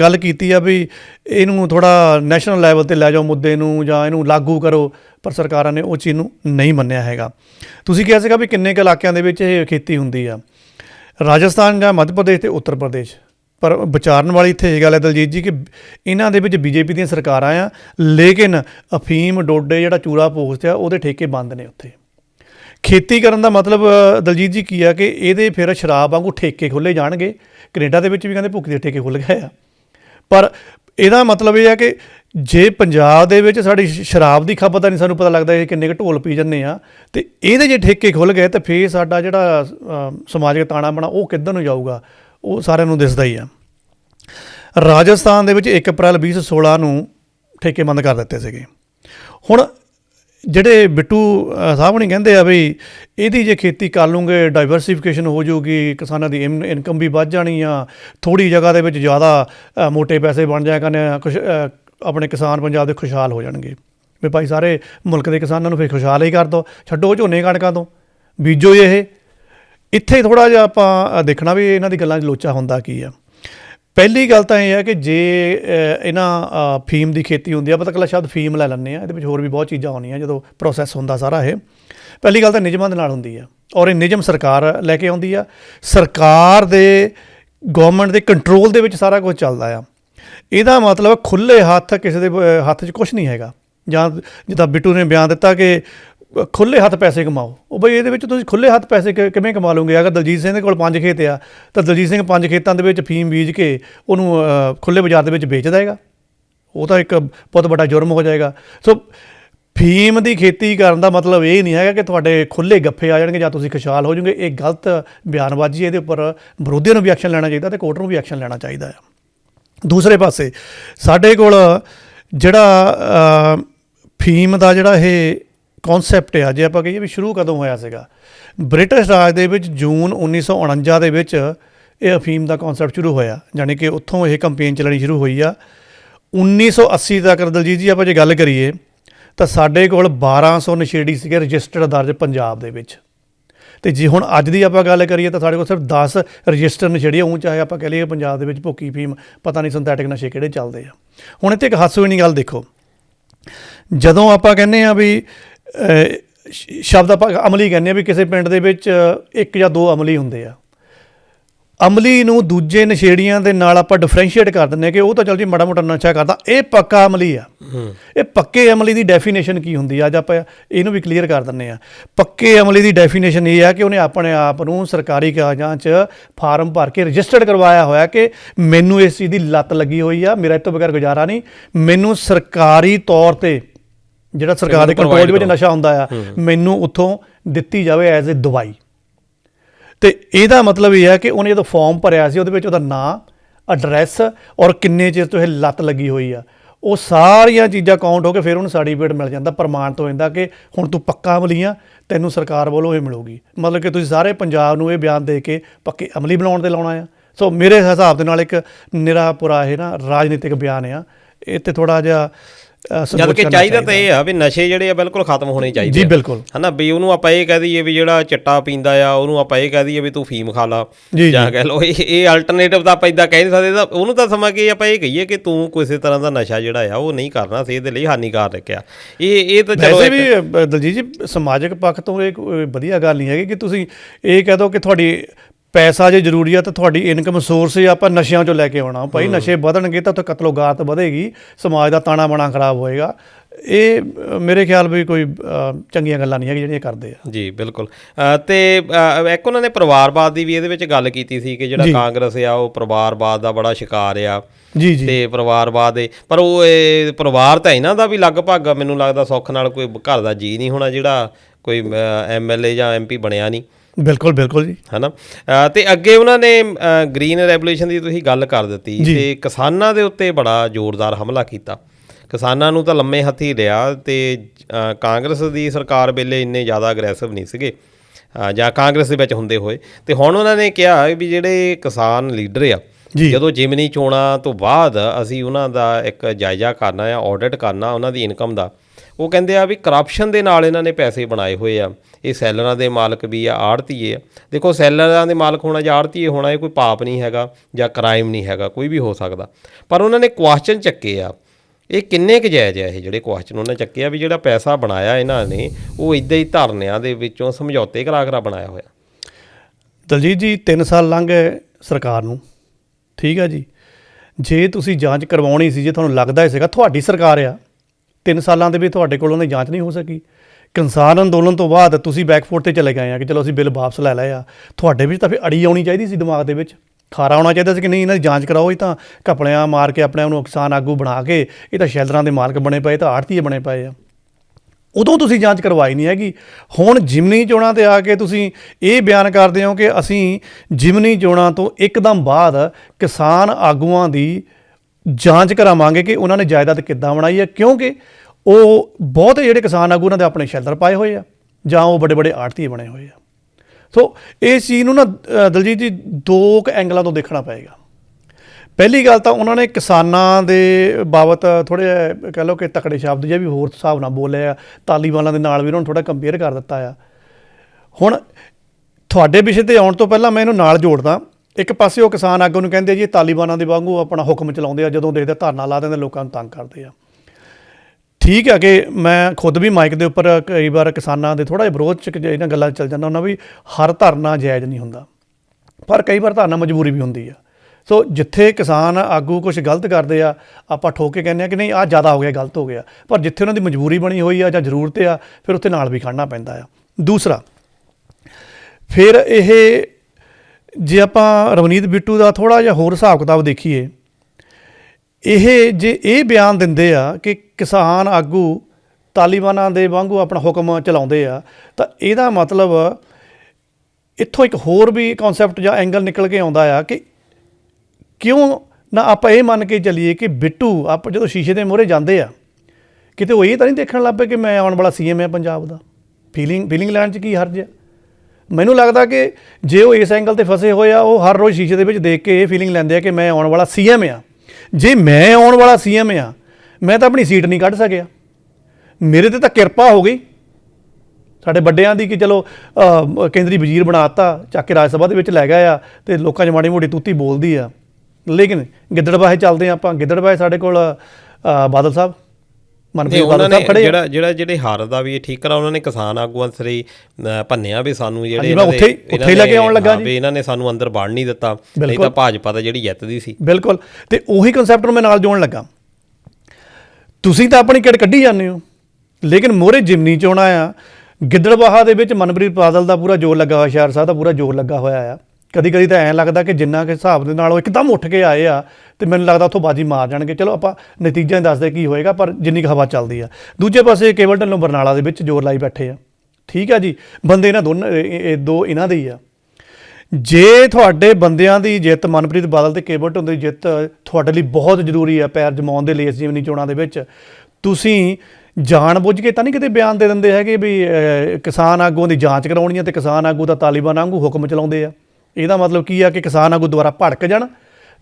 ਗੱਲ ਕੀਤੀ ਆ ਵੀ ਇਹਨੂੰ ਥੋੜਾ ਨੈਸ਼ਨਲ ਲੈਵਲ ਤੇ ਲੈ ਜਾਓ ਮੁੱਦੇ ਨੂੰ ਜਾਂ ਇਹਨੂੰ ਲਾਗੂ ਕਰੋ, ਪਰ ਸਰਕਾਰਾਂ ਨੇ ਉਹ ਚੀਜ਼ ਨੂੰ ਨਹੀਂ ਮੰਨਿਆ ਹੈਗਾ। ਤੁਸੀਂ ਕਿਹਾ ਸੀਗਾ ਵੀ ਕਿੰਨੇ ਕੁ ਇਲਾਕਿਆਂ ਦੇ ਵਿੱਚ ਇਹ ਖੇਤੀ ਹੁੰਦੀ ਆ। ਰਾਜਸਥਾਨ ਜਾਂ ਮੱਧ ਪ੍ਰਦੇਸ਼ ਤੇ ਉੱਤਰ ਪ੍ਰਦੇਸ਼। ਪਰ ਵਿਚਾਰਨ ਵਾਲੀ ਇੱਥੇ ਇਹ ਗੱਲ ਹੈ ਦਲਜੀਤ ਜੀ ਕਿ ਇਹਨਾਂ ਦੇ ਵਿੱਚ ਬੀਜੇਪੀ ਦੀਆਂ ਸਰਕਾਰਾਂ ਆ, ਲੇਕਿਨ ਅਫੀਮ, ਡੋਡੇ ਜਿਹੜਾ ਚੂਰਾ ਪੋਸਟ ਆ, ਉਹਦੇ ਠੇਕੇ ਬੰਦ ਨੇ ਉੱਥੇ। ਖੇਤੀ ਕਰਨ ਦਾ ਮਤਲਬ ਦਲਜੀਤ ਜੀ ਕੀ ਆ ਕਿ ਇਹਦੇ ਫਿਰ ਸ਼ਰਾਬ ਵਾਂਗੂ ਠੇਕੇ ਖੋਲੇ ਜਾਣਗੇ, ਕੈਨੇਡਾ ਦੇ ਵਿੱਚ ਵੀ ਕਹਿੰਦੇ ਭੁੱਖ ਦੇ ਠੇਕੇ ਖੁੱਲ ਗਏ ਆ। ਪਰ ਇਹਦਾ ਮਤਲਬ ਇਹ ਆ ਕਿ ਜੇ ਪੰਜਾਬ ਦੇ ਵਿੱਚ ਸਾਡੀ ਸ਼- ਸ਼ਰਾਬ ਦੀ ਖਪਤ ਦਾ ਨਹੀਂ ਸਾਨੂੰ ਪਤਾ ਲੱਗਦਾ ਇਹ ਕਿੰਨੇ ਕੁ ਢੋਲ ਪੀ ਜੰਨੇ ਆ, ਤੇ ਇਹਦੇ ਜੇ ਠੇਕੇ ਖੁੱਲ ਗਏ, ਤਾਂ ਫੇਰ ਸਾਡਾ ਜਿਹੜਾ ਸਮਾਜਿਕ ਤਾਣਾ ਬਣਾ, ਉਹ ਕਿੱਧਰ ਨੂੰ ਜਾਊਗਾ? ਉਹ ਸਾਰਿਆਂ ਨੂੰ ਦਿਸਦਾ ਹੀ ਆ। ਰਾਜਸਥਾਨ ਦੇ ਵਿੱਚ 1 ਅਪ੍ਰੈਲ 2016 ਨੂੰ ਠੇਕੇ ਬੰਦ ਕਰ ਦਿੱਤੇ ਸੀਗੇ। ਹੁਣ ਜਿਹੜੇ ਬਿੱਟੂ ਸਾਹਿਬ ਨਹੀਂ ਕਹਿੰਦੇ ਆ ਵੀ ਇਹਦੀ ਜੇ ਖੇਤੀ ਕਰ ਲੂੰਗੇ ਡਾਈਵਰਸਿਫਿਕੇਸ਼ਨ ਹੋ ਜਾਊਗੀ ਕਿਸਾਨਾਂ ਦੀ ਇਨਕਮ ਵੀ ਵੱਧ ਜਾਣੀ ਆ ਥੋੜੀ ਜਗ੍ਹਾ ਦੇ ਵਿੱਚ ਜ਼ਿਆਦਾ ਅ, ਮੋਟੇ ਪੈਸੇ ਬਣ ਜਾਇਆ ਕਰਨੇ ਆ ਕੁਛ ਆਪਣੇ ਕਿਸਾਨ ਪੰਜਾਬ ਦੇ ਖੁਸ਼ਹਾਲ ਹੋ ਜਾਣਗੇ। ਵੀ ਭਾਈ ਸਾਰੇ ਮੁਲਕ ਦੇ ਕਿਸਾਨਾਂ ਨੂੰ ਫਿਰ ਖੁਸ਼ਹਾਲ ਹੀ ਕਰ ਦੋ। ਛੱਡੋ ਝੋਨੇ ਕਣਕਾਂ ਤੋਂ ਬੀਜੋ ਇਹ। ਇੱਥੇ ਥੋੜਾ ਜਿਹਾ ਆਪਾਂ ਦੇਖਣਾ ਵੀ ਇਹਨਾਂ ਦੀ ਗੱਲਾਂ 'ਚ ਲੋਚਾ ਹੁੰਦਾ ਕੀ ਆ। ਪਹਿਲੀ ਗੱਲ ਤਾਂ ਇਹ ਹੈ ਕਿ ਜੇ ਇਹਨਾਂ ਫੀਮ ਦੀ ਖੇਤੀ ਹੁੰਦੀ ਆ ਪਤਾ ਇਕੱਲਾ ਸ਼ਬਦ ਫੀਮ ਲੈ ਲੈਂਦੇ ਆ ਇਹਦੇ ਵਿੱਚ ਹੋਰ ਵੀ ਬਹੁਤ ਚੀਜ਼ਾਂ ਆਉਣੀਆਂ ਜਦੋਂ ਪ੍ਰੋਸੈਸ ਹੁੰਦਾ ਸਾਰਾ ਇਹ। ਪਹਿਲੀ ਗੱਲ ਤਾਂ ਨਿਯਮਾਂ ਦੇ ਨਾਲ ਹੁੰਦੀ ਆ, ਔਰ ਇਹ ਨਿਯਮ ਸਰਕਾਰ ਲੈ ਕੇ ਆਉਂਦੀ ਆ। ਸਰਕਾਰ ਦੇ ਗਵਰਨਮੈਂਟ ਦੇ ਕੰਟਰੋਲ ਦੇ ਵਿੱਚ ਸਾਰਾ ਕੁਝ ਚੱਲਦਾ ਆ। ਇਹਦਾ ਮਤਲਬ ਖੁੱਲੇ ਹੱਥ ਕਿਸੇ ਦੇ ਹੱਥ 'ਚ ਕੁਝ ਨਹੀਂ ਹੈਗਾ। ਜਾਂ ਜਿੱਦਾਂ ਬਿੱਟੂ ਨੇ ਬਿਆਨ ਦਿੱਤਾ ਕਿ ਖੁੱਲੇ ਹੱਥ ਪੈਸੇ ਕਮਾਓ। ਉਹ ਬਈ ਇਹਦੇ ਵਿੱਚ ਤੁਸੀਂ ਖੁੱਲੇ ਹੱਥ ਪੈਸੇ ਕਿ- ਕਿਵੇਂ ਕਮਾ ਲਓਗੇ? ਅਗਰ ਦਲਜੀਤ ਸਿੰਘ ਦੇ ਕੋਲ ਪੰਜ ਖੇਤ ਆ ਤਾਂ ਦਲਜੀਤ ਸਿੰਘ ਪੰਜ ਖੇਤਾਂ ਦੇ ਵਿੱਚ ਫੀਮ ਬੀਜ ਕੇ ਉਹਨੂੰ ਅ, ਖੁੱਲੇ ਬਾਜ਼ਾਰ ਦੇ ਵਿੱਚ ਵੇਚਦਾ ਹੈਗਾ ਉਹ ਤਾਂ ਇੱਕ ਬਹੁਤ ਵੱਡਾ ਜੁਰਮ ਹੋ ਜਾਏਗਾ। ਸੋ ਫੀਮ ਦੀ ਖੇਤੀ ਕਰਨ ਦਾ ਮਤਲਬ ਇਹ ਨਹੀਂ ਹੈਗਾ ਕਿ ਤੁਹਾਡੇ ਖੁੱਲੇ ਗੱਫੇ ਆ ਜਾਣਗੇ ਜਾਂ ਤੁਸੀਂ ਖੁਸ਼ਹਾਲ ਹੋ ਜਾਓਗੇ। ਇਹ ਗਲਤ ਬਿਆਨਬਾਜ਼ੀ ਇਹਦੇ ਉੱਪਰ ਵਿਰੋਧੀਆਂ ਨੂੰ ਵੀ ਐਕਸ਼ਨ ਲੈਣਾ ਚਾਹੀਦਾ ਤੇ ਕੋਰਟ ਨੂੰ ਵੀ ਐਕਸ਼ਨ ਲੈਣਾ ਚਾਹੀਦਾ ਹੈ। ਦੂਸਰੇ ਪਾਸੇ ਸਾਡੇ ਕੋਲ ਜਿਹੜਾ ਫੀਮ ਦਾ ਜਿਹੜਾ ਇਹ ਕਨਸੈਪਟ ਆ ਜੇ ਆਪਾਂ ਕਹੀਏ ਵੀ ਸ਼ੁਰੂ ਕਦੋਂ ਹੋਇਆ ਸੀਗਾ? ਬ੍ਰਿਟਿਸ਼ ਰਾਜ ਦੇ ਵਿੱਚ ਜੂਨ 1949 ਦੇ ਵਿੱਚ ਇਹ ਅਫੀਮ ਦਾ ਕਨਸੈਪਟ ਸ਼ੁਰੂ ਹੋਇਆ। ਯਾਨੀ ਕਿ ਉੱਥੋਂ ਇਹ ਕੰਪੇਨ ਚੱਲਣੀ ਸ਼ੁਰੂ ਹੋਈ ਆ। 1980 ਤੱਕ ਦਲਜੀਤ ਜੀ, ਆਪਾਂ ਜੇ ਗੱਲ ਕਰੀਏ, ਤਾਂ ਸਾਡੇ ਕੋਲ 1200 ਨਸ਼ੇੜੀ ਸੀਗੇ ਰਜਿਸਟਰਡ ਦਰਜ ਪੰਜਾਬ ਦੇ ਵਿੱਚ। ਤੇ ਜੇ ਹੁਣ ਅੱਜ ਦੀ ਆਪਾਂ ਗੱਲ ਕਰੀਏ, ਤਾਂ ਸਾਡੇ ਕੋਲ ਸਿਰਫ 10 ਰਜਿਸਟਰ ਨਸ਼ੇੜੀਆਂ ਹੋਣ ਚਾਹੇ ਆਪਾਂ ਕਹਿ ਲਈਏ ਪੰਜਾਬ ਦੇ ਵਿੱਚ ਭੁੱਕੀ ਫੀਮ ਪਤਾ ਨਹੀਂ ਸਿੰਥੈਟਿਕ ਨਸ਼ੇ ਕਿਹੜੇ ਚੱਲਦੇ ਆ। ਹੁਣ ਇੱਥੇ ਇੱਕ ਹਾਸੋ ਨਹੀਂ ਗੱਲ ਦੇਖੋ। ਜਦੋਂ ਆਪਾਂ ਕਹਿੰਦੇ ਆ ਵੀ ਸ਼ਬਦ ਆਪਾਂ ਅਮਲੀ ਕਹਿੰਦੇ ਆ ਵੀ ਕਿਸੇ ਪਿੰਡ ਦੇ ਵਿੱਚ ਇੱਕ ਜਾਂ ਦੋ ਅਮਲੀ ਹੁੰਦੇ ਆ। ਅਮਲੀ ਨੂੰ ਦੂਜੇ ਨਸ਼ੇੜੀਆਂ ਦੇ ਨਾਲ ਆਪਾਂ ਡਿਫਰੈਂਸ਼ੀਏਟ ਕਰ ਦਿੰਦੇ ਆ ਕਿ ਉਹ ਤਾਂ ਚਲ ਜੀ ਮਾੜਾ ਮੋਟਾ ਨਸ਼ਾ ਕਰਦਾ ਇਹ ਪੱਕਾ ਅਮਲੀ ਆ। ਇਹ ਪੱਕੇ ਅਮਲੀ ਦੀ ਡੈਫੀਨੇਸ਼ਨ ਕੀ ਹੁੰਦੀ ਆ? ਅੱਜ ਆਪਾਂ ਇਹਨੂੰ ਵੀ ਕਲੀਅਰ ਕਰ ਦਿੰਦੇ ਆ। ਪੱਕੇ ਅਮਲੀ ਦੀ ਡੈਫੀਨੇਸ਼ਨ ਇਹ ਆ ਕਿ ਉਹਨੇ ਆਪਣੇ ਆਪ ਨੂੰ ਸਰਕਾਰੀ ਕਾਗਜ਼ਾਂ 'ਚ ਫਾਰਮ ਭਰ ਕੇ ਰਜਿਸਟਰਡ ਕਰਵਾਇਆ ਹੋਇਆ ਕਿ ਮੈਨੂੰ ਇਸ ਚੀਜ਼ ਦੀ ਲੱਤ ਲੱਗੀ ਹੋਈ ਆ ਮੇਰਾ ਇਹ ਤੋਂ ਬਗੈਰ ਗੁਜ਼ਾਰਾ ਨਹੀਂ। ਮੈਨੂੰ ਸਰਕਾਰੀ ਤੌਰ ਤੇ ਜਿਹੜਾ ਸਰਕਾਰ ਦੇ ਕੰਟਰੋਲ ਦੇ ਵਿੱਚ ਨਸ਼ਾ ਹੁੰਦਾ ਆ ਮੈਨੂੰ ਉੱਥੋਂ ਦਿੱਤੀ ਜਾਵੇ ਐਜ਼ ਅ ਦਵਾਈ। ਤੇ ਇਹਦਾ ਮਤਲਬ ਇਹ ਹੈ ਕਿ ਉਹਨੇ ਜਦੋਂ ਫਾਰਮ ਭਰਿਆ ਸੀ ਉਹਦੇ ਵਿੱਚ ਉਹਦਾ ਨਾਂ ਐਡਰੈਸ ਔਰ ਕਿੰਨੇ ਚਿਰ ਤੋਂ ਇਹ ਲੱਤ ਲੱਗੀ ਹੋਈ ਆ। ਉਹ ਸਾਰੀਆਂ ਚੀਜ਼ਾਂ ਕਾਊਂਟ ਹੋ ਕੇ ਫਿਰ ਉਹਨੂੰ ਸਰਟੀਫਿਕੇਟ ਮਿਲ ਜਾਂਦਾ ਪ੍ਰਮਾਣ ਤੋਂ ਇਹਦਾ ਕਿ ਹੁਣ ਤੂੰ ਪੱਕਾ ਅਮਲੀ ਆ ਤੈਨੂੰ ਸਰਕਾਰ ਵੱਲੋਂ ਇਹ ਮਿਲੂਗੀ। ਮਤਲਬ ਕਿ ਤੁਸੀਂ ਸਾਰੇ ਪੰਜਾਬ ਨੂੰ ਇਹ ਬਿਆਨ ਦੇ ਕੇ ਪੱਕੇ ਅਮਲੀ ਬਣਾਉਣ ਤੇ ਲਾਉਣਾ ਆ। ਸੋ ਮੇਰੇ ਹਿਸਾਬ ਦੇ ਨਾਲ ਇੱਕ ਨਿਰਾ ਪੁਰਾ ਇਹ ਨਾ ਰਾਜਨੀਤਿਕ ਬਿਆਨ ਆ। ਇਹ ਤੇ ਥੋੜਾ ਜਿਹਾ ਜਦ ਕਿ ਚਾਹੀਦਾ ਤਾਂ ਇਹ ਆ ਵੀ ਨਸ਼ੇ ਜਿਹੜੇ ਆ ਬਿਲਕੁਲ ਖਤਮ ਹੋਣੇ ਚਾਹੀਦੇ ਜੀ ਬਿਲਕੁਲ। ਹਨਾ ਵੀ ਉਹਨੂੰ ਆਪਾਂ ਇਹ ਕਹਿ ਦਈਏ ਵੀ ਜਿਹੜਾ ਚਿੱਟਾ ਪੀਂਦਾ ਆ ਉਹਨੂੰ ਆਪਾਂ ਇਹ ਕਹਿ ਦਈਏ ਵੀ ਤੂੰ ਫੀਮ ਖਾ ਲਾ। ਜੀ, ਕਹਿ ਲਓ ਇਹ ਇਹ ਅਲਟਰਨੇਟਿਵ ਤਾਂ ਆਪਾਂ ਇਦਾਂ ਕਹਿ ਨਹੀਂ ਸਕਦੇ। ਉਹਨੂੰ ਤਾਂ ਸਮਾਂ ਕਿ ਆਪਾਂ ਇਹ ਕਹੀਏ ਕਿ ਤੂੰ ਕਿਸੇ ਤਰ੍ਹਾਂ ਦਾ ਨਸ਼ਾ ਜਿਹੜਾ ਆ ਉਹ ਨਹੀਂ ਕਰਨਾ ਸਿਹਤ ਦੇ ਲਈ ਹਾਨੀਕਾਰਕ ਆ। ਇਹ ਇਹ ਤਾਂ ਚਲੋ ਵੈਸੇ ਵੀ ਦਲਜੀਤ ਜੀ ਸਮਾਜਿਕ ਪੱਖ ਤੋਂ ਇਹ ਵਧੀਆ ਗੱਲ ਨਹੀਂ ਹੈਗੀ ਕਿ ਤੁਸੀਂ ਇਹ ਕਹਿ ਦੋ ਕਿ ਤੁਹਾਡੀ ਪੈਸਾ ਜੇ ਜ਼ਰੂਰੀ ਆ ਤਾਂ ਤੁਹਾਡੀ ਇਨਕਮ ਸੋਰਸ ਹੀ ਆਪਾਂ ਨਸ਼ਿਆਂ ਚੋਂ ਲੈ ਕੇ ਆਉਣਾ। ਭਾਈ ਨਸ਼ੇ ਵਧਣਗੇ ਤਾਂ ਉੱਥੇ ਕਤਲੋਗਾਤ ਵਧੇਗੀ ਸਮਾਜ ਦਾ ਤਾਣਾ ਬਾਣਾ ਖਰਾਬ ਹੋਏਗਾ। ਇਹ ਮੇਰੇ ਖਿਆਲ ਵੀ ਕੋਈ ਚੰਗੀਆਂ ਗੱਲਾਂ ਨਹੀਂ ਹੈਗੀਆਂ ਜਿਹੜੀਆਂ ਕਰਦੇ ਆ। ਜੀ ਬਿਲਕੁਲ। ਤੇ ਇੱਕ ਉਹਨਾਂ ਨੇ ਪਰਿਵਾਰਵਾਦ ਦੀ ਵੀ ਇਹਦੇ ਵਿੱਚ ਗੱਲ ਕੀਤੀ ਸੀ ਕਿ ਜਿਹੜਾ। ਕਾਂਗਰਸ ਆ ਉਹ ਪਰਿਵਾਰਵਾਦ ਦਾ ਬੜਾ ਸ਼ਿਕਾਰ ਆ। ਜੀ ਜੀ। ਤੇ ਪਰਿਵਾਰਵਾਦ ਦੇ ਪਰ ਉਹ ਇਹ ਪਰਿਵਾਰ ਤਾਂ ਇਹਨਾਂ ਦਾ ਵੀ ਲਗਭਗ ਮੈਨੂੰ ਲੱਗਦਾ ਸੁੱਖ ਨਾਲ ਕੋਈ ਘਰ ਦਾ ਜੀ ਨਹੀਂ ਹੋਣਾ ਜਿਹੜਾ ਕੋਈ ਐਮਐਲਏ ਜਾਂ ਐਮਪੀ ਬਣਿਆ ਨਹੀਂ। ਬਿਲਕੁਲ ਬਿਲਕੁਲ ਜੀ ਹਨਾ ਤੇ ਅੱਗੇ ਉਹਨਾਂ ਨੇ ਗ੍ਰੀਨ ਰੈਵੋਲੂਸ਼ਨ ਦੀ ਤੁਸੀਂ ਗੱਲ ਕਰ ਦਿੱਤੀ। ਤੇ ਕਿਸਾਨਾਂ ਦੇ ਉੱਤੇ ਬੜਾ ਜ਼ੋਰਦਾਰ ਹਮਲਾ ਕੀਤਾ ਕਿਸਾਨਾਂ ਨੂੰ ਤਾਂ ਲੰਮੇ ਹੱਥੀ ਲਿਆ ਤੇ ਕਾਂਗਰਸ ਦੀ ਸਰਕਾਰ ਵੇਲੇ ਇੰਨੇ ਜ਼ਿਆਦਾ ਅਗਰੈਸਿਵ ਨਹੀਂ ਸੀਗੇ ਜਾਂ ਕਾਂਗਰਸ ਦੇ ਵਿੱਚ ਹੁੰਦੇ ਹੋਏ ਤੇ ਹੁਣ ਉਹਨਾਂ ਨੇ ਕਿਹਾ ਵੀ ਜਿਹੜੇ ਕਿਸਾਨ ਲੀਡਰ ਆ। ਜਦੋਂ ਜਿਮਨੀ ਚੋਣਾਂ ਤੋਂ ਬਾਅਦ ਅਸੀਂ ਉਹਨਾਂ ਦਾ ਇੱਕ ਜਾਇਜ਼ਾ ਕਰਨਾ ਆ ਆਡਿਟ ਕਰਨਾ ਉਹਨਾਂ ਦੀ ਇਨਕਮ ਦਾ ਉਹ ਕਹਿੰਦੇ ਆ ਵੀ ਕਰਪਸ਼ਨ ਦੇ ਨਾਲ ਇਹਨਾਂ ਨੇ ਪੈਸੇ ਬਣਾਏ ਹੋਏ ਆ। ਇਹ ਸੈਲਰਾਂ ਦੇ ਮਾਲਕ ਵੀ ਆ, ਆੜਤੀਏ ਆ। ਦੇਖੋ ਸੈਲਰਾਂ ਦੇ ਮਾਲਕ ਹੋਣਾ ਜਾਂ ਆੜਤੀਏ ਹੋਣਾ, ਇਹ ਕੋਈ ਪਾਪ ਨਹੀਂ ਹੈਗਾ ਜਾਂ ਕ੍ਰਾਈਮ ਨਹੀਂ ਹੈਗਾ, ਕੋਈ ਵੀ ਹੋ ਸਕਦਾ। ਪਰ ਉਹਨਾਂ ਨੇ ਕੁਐਸਚਨ ਚੱਕੇ ਆ। ਇਹ ਕਿੰਨੇ ਕੁ ਜਾਇਜ਼ ਆ ਇਹ ਜਿਹੜੇ ਕੁਐਸਚਨ ਉਹਨਾਂ ਚੱਕੇ ਆ ਵੀ ਜਿਹੜਾ ਪੈਸਾ ਬਣਾਇਆ ਇਹਨਾਂ ਨੇ, ਉਹ ਇਦਾਂ ਹੀ ਧਰਨਿਆਂ ਦੇ ਵਿੱਚੋਂ ਸਮਝੌਤੇ ਕਰਾ ਕਰਾ ਬਣਾਇਆ ਹੋਇਆ। ਦਲਜੀਤ ਜੀ 3 ਸਾਲ ਲੰਘ ਗਏ ਸਰਕਾਰ ਨੂੰ। ਠੀਕ ਆ ਜੀ। ਜੇ ਤੁਸੀਂ ਜਾਂਚ ਕਰਵਾਉਣੀ ਸੀ, ਜੇ ਤੁਹਾਨੂੰ ਲੱਗਦਾ ਸੀਗਾ, ਤੁਹਾਡੀ ਸਰਕਾਰ ਆ। 3 ਸਾਲਾਂ ਦੇ ਵੀ ਤੁਹਾਡੇ ਕੋਲ ਉਹਨਾਂ ਦੀ ਜਾਂਚ ਨਹੀਂ ਹੋ ਸਕੀ। ਕਿਸਾਨ ਅੰਦੋਲਨ ਤੋਂ ਬਾਅਦ ਤੁਸੀਂ ਬੈਕਫੁੱਟ ਤੇ ਚਲੇ ਗਏ ਆ ਕਿ ਚਲੋ ਅਸੀਂ ਬਿੱਲ ਵਾਪਸ ਲੈ ਲਏ ਆ। ਤੁਹਾਡੇ ਵਿੱਚ ਤਾਂ ਫਿਰ ਅੜੀ ਆਉਣੀ ਚਾਹੀਦੀ ਸੀ ਦਿਮਾਗ ਦੇ ਵਿੱਚ। ਖਾਰਾ ਆਉਣਾ ਚਾਹੀਦਾ ਸੀ ਕਿ ਨਹੀਂ, ਇਹਨਾਂ ਦੀ ਜਾਂਚ ਕਰਾਓ, ਇਹ ਤਾਂ ਕਪੜਿਆਂ ਮਾਰ ਕੇ ਆਪਣੇ ਨੂੰ ਕਿਸਾਨ ਆਗੂ ਬਣਾ ਕੇ, ਇਹ ਤਾਂ ਸ਼ੈਲਰਾਂ ਦੇ ਮਾਲਕ ਬਣੇ ਪਏ ਤਾਂ ਆੜਤੀਏ ਬਣੇ ਪਏ ਆ। ਉਦੋਂ ਤੁਸੀਂ ਜਾਂਚ ਕਰਵਾਈ ਨਹੀਂ ਹੈਗੀ। ਹੁਣ ਜਿਮਨੀ ਚੋਣਾਂ ਤੇ ਆ ਕੇ ਤੁਸੀਂ ਇਹ ਬਿਆਨ ਕਰਦੇ ਹੋ ਕਿ ਅਸੀਂ ਜਿਮਨੀ ਚੋਣਾਂ ਤੋਂ ਇੱਕਦਮ ਬਾਅਦ ਕਿਸਾਨ ਆਗੂਆਂ ਦੀ ਜਾਂਚ ਕਰਾਵਾਂਗੇ ਕਿ ਉਹਨਾਂ ਨੇ ਜਾਇਦਾਦ ਕਿੱਦਾਂ ਬਣਾਈ ਹੈ, ਕਿਉਂਕਿ ਉਹ ਬਹੁਤੇ ਜਿਹੜੇ ਕਿਸਾਨ ਆਗੂ ਉਹਨਾਂ ਦੇ ਆਪਣੇ ਸ਼ੈਲਰ ਪਾਏ ਹੋਏ ਆ, ਜਾਂ ਉਹ ਵੱਡੇ ਵੱਡੇ ਆੜਤੀਏ ਬਣੇ ਹੋਏ ਆ। ਸੋ ਇਸ ਚੀਜ਼ ਨੂੰ ਨਾ ਦਲਜੀਤ ਜੀ, ਦੋ ਕੁ ਐਂਗਲਾਂ ਤੋਂ ਦੇਖਣਾ ਪਏਗਾ। ਪਹਿਲੀ ਗੱਲ ਤਾਂ ਉਹਨਾਂ ਨੇ ਕਿਸਾਨਾਂ ਦੇ ਬਾਬਤ ਥੋੜੇ ਕਹਿ ਲਓ ਕਿ ਤਕੜੇ ਸ਼ਬਦ ਜਿਹਾ ਵੀ ਹੋਰ ਹਿਸਾਬ ਨਾਲ ਬੋਲਿਆ ਤਾਲੀਬਾਨਾਂ ਦੇ ਨਾਲ ਵੀ ਉਹਨਾਂ ਨੂੰ ਥੋੜਾ ਕੰਪੇਅਰ ਕਰ ਦਿੱਤਾ ਆ। ਹੁਣ ਤੁਹਾਡੇ ਵਿਸ਼ੇ ਤੇ ਆਉਣ ਤੋਂ ਪਹਿਲਾਂ ਮੈਂ ਇਹਨੂੰ ਨਾਲ ਜੋੜਦਾ। ਇੱਕ ਪਾਸੇ ਉਹ ਕਿਸਾਨ ਆਗੂ ਨੂੰ ਕਹਿੰਦੇ ਆ ਜੀ, ਇਹ ਤਾਲਿਬਾਨਾਂ ਦੇ ਵਾਂਗੂ ਆਪਣਾ ਹੁਕਮ ਚਲਾਉਂਦੇ ਆ, ਜਦੋਂ ਦੇਖਦੇ ਧਰਨਾ ਲਾ ਦਿੰਦੇ, ਲੋਕਾਂ ਨੂੰ ਤੰਗ ਕਰਦੇ ਆ। ਠੀਕ ਹੈ ਕਿ ਮੈਂ ਖੁਦ ਵੀ ਮਾਈਕ ਦੇ ਉੱਪਰ ਕਈ ਵਾਰ ਕਿਸਾਨਾਂ ਦੇ ਥੋੜਾ ਜਿਹਾ ਵਿਰੋਧ ਚ ਕਿ ਇਹਨਾਂ ਗੱਲਾਂ 'ਚ ਚੱਲ ਜਾਂਦਾ ਉਹਨਾਂ ਵੀ ਹਰ ਧਰਨਾ ਜਾਇਜ਼ ਨਹੀਂ ਹੁੰਦਾ। ਪਰ ਕਈ ਵਾਰ ਧਰਨਾ ਮਜਬੂਰੀ ਵੀ ਹੁੰਦੀ ਆ। ਸੋ ਜਿੱਥੇ ਕਿਸਾਨ ਆਗੂ ਕੁਝ ਗਲਤ ਕਰਦੇ ਆ, ਆਪਾਂ ਠੋਕ ਕੇ ਕਹਿੰਦੇ ਆ ਕਿ ਨਹੀਂ, ਆਹ ਜ਼ਿਆਦਾ ਹੋ ਗਿਆ, ਗਲਤ ਹੋ ਗਿਆ। ਪਰ ਜਿੱਥੇ ਉਹਨਾਂ ਦੀ ਮਜਬੂਰੀ ਬਣੀ ਹੋਈ ਆ ਜਾਂ ਜ਼ਰੂਰਤ ਆ, ਫਿਰ ਉੱਥੇ ਨਾਲ ਵੀ ਖੜਨਾ ਪੈਂਦਾ ਆ। ਦੂਸਰਾ, ਫਿਰ ਇਹ ਜੇ ਆਪਾਂ ਰਵਨੀਤ ਬਿੱਟੂ ਦਾ ਥੋੜਾ ਜਿਹਾ ਹੋਰ ਹਿਸਾਬ ਕਿਤਾਬ ਦੇਖੀਏ, ਇਹ ਜੇ ਇਹ ਬਿਆਨ ਦਿੰਦੇ ਆ ਕਿ ਕਿਸਾਨ ਆਗੂ ਤਾਲਿਬਾਨਾਂ ਦੇ ਵਾਂਗੂ ਆਪਣਾ ਹੁਕਮ ਚਲਾਉਂਦੇ ਆ, ਤਾਂ ਇਹਦਾ ਮਤਲਬ ਇੱਥੋਂ ਇੱਕ ਹੋਰ ਵੀ ਕਨਸੈਪਟ ਜਾਂ ਐਂਗਲ ਨਿਕਲ ਕੇ ਆਉਂਦਾ ਆ ਕਿ ਕਿਉਂ ਨਾ ਆਪਾਂ ਇਹ ਮੰਨ ਕੇ ਚੱਲੀਏ ਕਿ ਬਿੱਟੂ ਆਪ ਜਦੋਂ ਸ਼ੀਸ਼ੇ ਦੇ ਮੂਹਰੇ ਜਾਂਦੇ ਆ, ਕਿਤੇ ਉਹ ਇਹ ਤਾਂ ਨਹੀਂ ਦੇਖਣ ਲੱਗ ਪਏ ਕਿ ਮੈਂ ਆਉਣ ਵਾਲਾ ਸੀਐਮ ਹੈ ਪੰਜਾਬ ਦਾ? ਫੀਲਿੰਗ ਫੀਲਿੰਗ ਲੈਣ 'ਚ ਕੀ ਹਰਜ ਹੈ ਮੈਨੂੰ ਲੱਗਦਾ ਕਿ ਜੇ ਉਹ ਇਸ ਐਂਗਲ ਤੇ ਫਸੇ ਹੋਏ ਆ, ਉਹ ਹਰ ਰੋਜ਼ ਸ਼ੀਸ਼ੇ ਦੇ ਵਿੱਚ ਦੇਖ ਕੇ ਇਹ ਫੀਲਿੰਗ ਲੈਂਦੇ ਆ ਕਿ ਮੈਂ ਆਉਣ ਵਾਲਾ ਸੀਐਮ ਆ। ਜੇ ਮੈਂ ਆਉਣ ਵਾਲਾ ਸੀਐਮ ਆ, ਮੈਂ ਤਾਂ ਆਪਣੀ ਸੀਟ ਨਹੀਂ ਕੱਢ ਸਕਿਆ। ਮੇਰੇ ਤੇ ਤਾਂ ਕਿਰਪਾ ਹੋ ਗਈ। ਸਾਡੇ ਵੱਡਿਆਂ ਦੀ ਕਿ ਚਲੋ ਕੇਂਦਰੀ ਵਜ਼ੀਰ ਬਣਾਤਾ, ਚੱਕ ਕੇ ਰਾਜ ਸਭਾ ਦੇ ਵਿੱਚ ਲੈ ਗਏ ਆ ਤੇ ਲੋਕਾਂ 'ਚ ਮਾੜੀ ਮੋਟੀ ਤੂਤੀ ਬੋਲਦੀ ਆ। ਲੇਕਿਨ ਗਿੱਦੜਬਾਹੇ ਚੱਲਦੇ ਆ ਆਪਾਂ। ਗਿੱਦੜਬਾਹੇ ਸਾਡੇ ਕੋਲ ਬਾਦਲ ਸਾਹਿਬ ਮਨਪ੍ਰੀਤ ਬਾਦਲ ਸਾਹਿਬ ਖੜੇ ਜਿਹੜਾ ਜਿਹੜਾ ਜਿਹੜੇ ਹਾਰ ਦਾ ਵੀ ਠੀਕ ਕਰਾ ਉਹਨਾਂ ਨੇ ਕਿਸਾਨ ਆਗੂਆਂ ਸਰੀ ਭੰਨਿਆ ਵੀ ਸਾਨੂੰ ਜਿਹੜੇ ਇਹਨਾਂ ਦੇ- ਉੱਥੇ ਉੱਥੇ ਹੀ ਲੈ ਕੇ ਨੇ- ਆਉਣ ਲੱਗਾ ਜੀ। ਵੀ ਇਹਨਾਂ ਨੇ ਸਾਨੂੰ ਅੰਦਰ ਵੜ ਨਹੀਂ ਦਿੱਤਾ। ਨਹੀਂ। ਤਾਂ ਭਾਜਪਾ ਤਾਂ ਜਿਹੜੀ ਜਿੱਤਦੀ ਸੀ। ਬਿਲਕੁਲ। ਤੇ ਉਹੀ ਕਨਸੈਪਟ ਨੂੰ ਮੈਂ ਨਾਲ ਜੋੜਨ ਲੱਗਾ। ਤੁਸੀਂ ਤਾਂ ਆਪਣੀ ਕਿੜ ਕੱਢੀ ਜਾਂਦੇ ਹੋ। ਲੇਕਿਨ ਮੋਰੇ ਜਿਮਨੀ ਚੋਣਾ ਆ ਗਿੱਦੜਬਾਹਾ ਦੇ ਵਿੱਚ ਮਨਪ੍ਰੀਤ ਬਾਦਲ ਦਾ ਪੂਰਾ ਜ਼ੋਰ ਲੱਗਾ ਹੋਇਆ ਸ਼ਹਿਰ ਸਾਹਿਬ ਦਾ ਪੂਰਾ ਜ਼ੋਰ ਲੱਗਾ ਹੋਇਆ ਆ। ਕਦੀ ਕਦੀ ਤਾਂ ਐਂ ਲੱਗਦਾ ਕਿ ਜਿੰਨਾ ਕਿ ਹਿਸਾਬ ਦੇ ਨਾਲ ਉਹ ਇੱਕਦਮ ਉੱਠ ਕੇ ਆਏ ਆ ਤੇ ਮੈਨੂੰ ਲੱਗਦਾ ਉੱਥੋਂ ਬਾਜੀ ਮਾਰ ਜਾਣਗੇ। ਚਲੋ ਆਪਾਂ ਨਤੀਜਾ ਹੀ ਦੱਸਦੇ ਕੀ ਹੋਏਗਾ, ਪਰ ਜਿੰਨੀ ਕੁ ਹਵਾ ਚੱਲਦੀ ਆ। ਦੂਜੇ ਪਾਸੇ ਕੇਵਲ ਢੱਲੋਂ ਬਰਨਾਲਾ ਦੇ ਵਿੱਚ ਜ਼ੋਰ ਲਾਈ ਬੈਠੇ ਆ। ਠੀਕ ਆ ਜੀ, ਬੰਦੇ ਇਹਨਾਂ ਦੋਨ, ਇਹ- ਦੋ ਇਹਨਾਂ ਦੇ ਹੀ ਆ। ਜੇ ਤੁਹਾਡੇ ਬੰਦਿਆਂ ਦੀ ਜਿੱਤ, ਮਨਪ੍ਰੀਤ ਬਾਦਲ ਤੇ ਕੇਵਟ ਦੀ ਜਿੱਤ ਤੁਹਾਡੇ ਲਈ ਬਹੁਤ ਜ਼ਰੂਰੀ ਆ ਪੈਰ ਜਮਾਉਣ ਦੇ ਲਈ ਇਸ ਜਿਮਨੀ ਚੋਣਾਂ ਦੇ ਵਿੱਚ, ਤੁਸੀਂ ਜਾਣ ਬੁੱਝ ਕੇ ਤਾਂ ਨਹੀਂ ਕਿਤੇ ਬਿਆਨ ਦੇ ਦਿੰਦੇ ਹੈਗੇ ਵੀ ਕਿਸਾਨ ਆਗੂਆਂ ਦੀ ਜਾਂਚ ਕਰਾਉਣੀ ਹੈ ਤੇ ਕਿਸਾਨ ਆਗੂ ਦਾ ਤਾਲਿਬਾਨ ਵਾਂਗੂ ਹੁਕਮ ਚਲਾਉਂਦੇ ਆ। ਇਹਦਾ ਮਤਲਬ ਕੀ ਆ ਕਿ ਕਿਸਾਨ ਆਗੂ ਦੁਆਰਾ ਭੜਕ ਜਾਣ।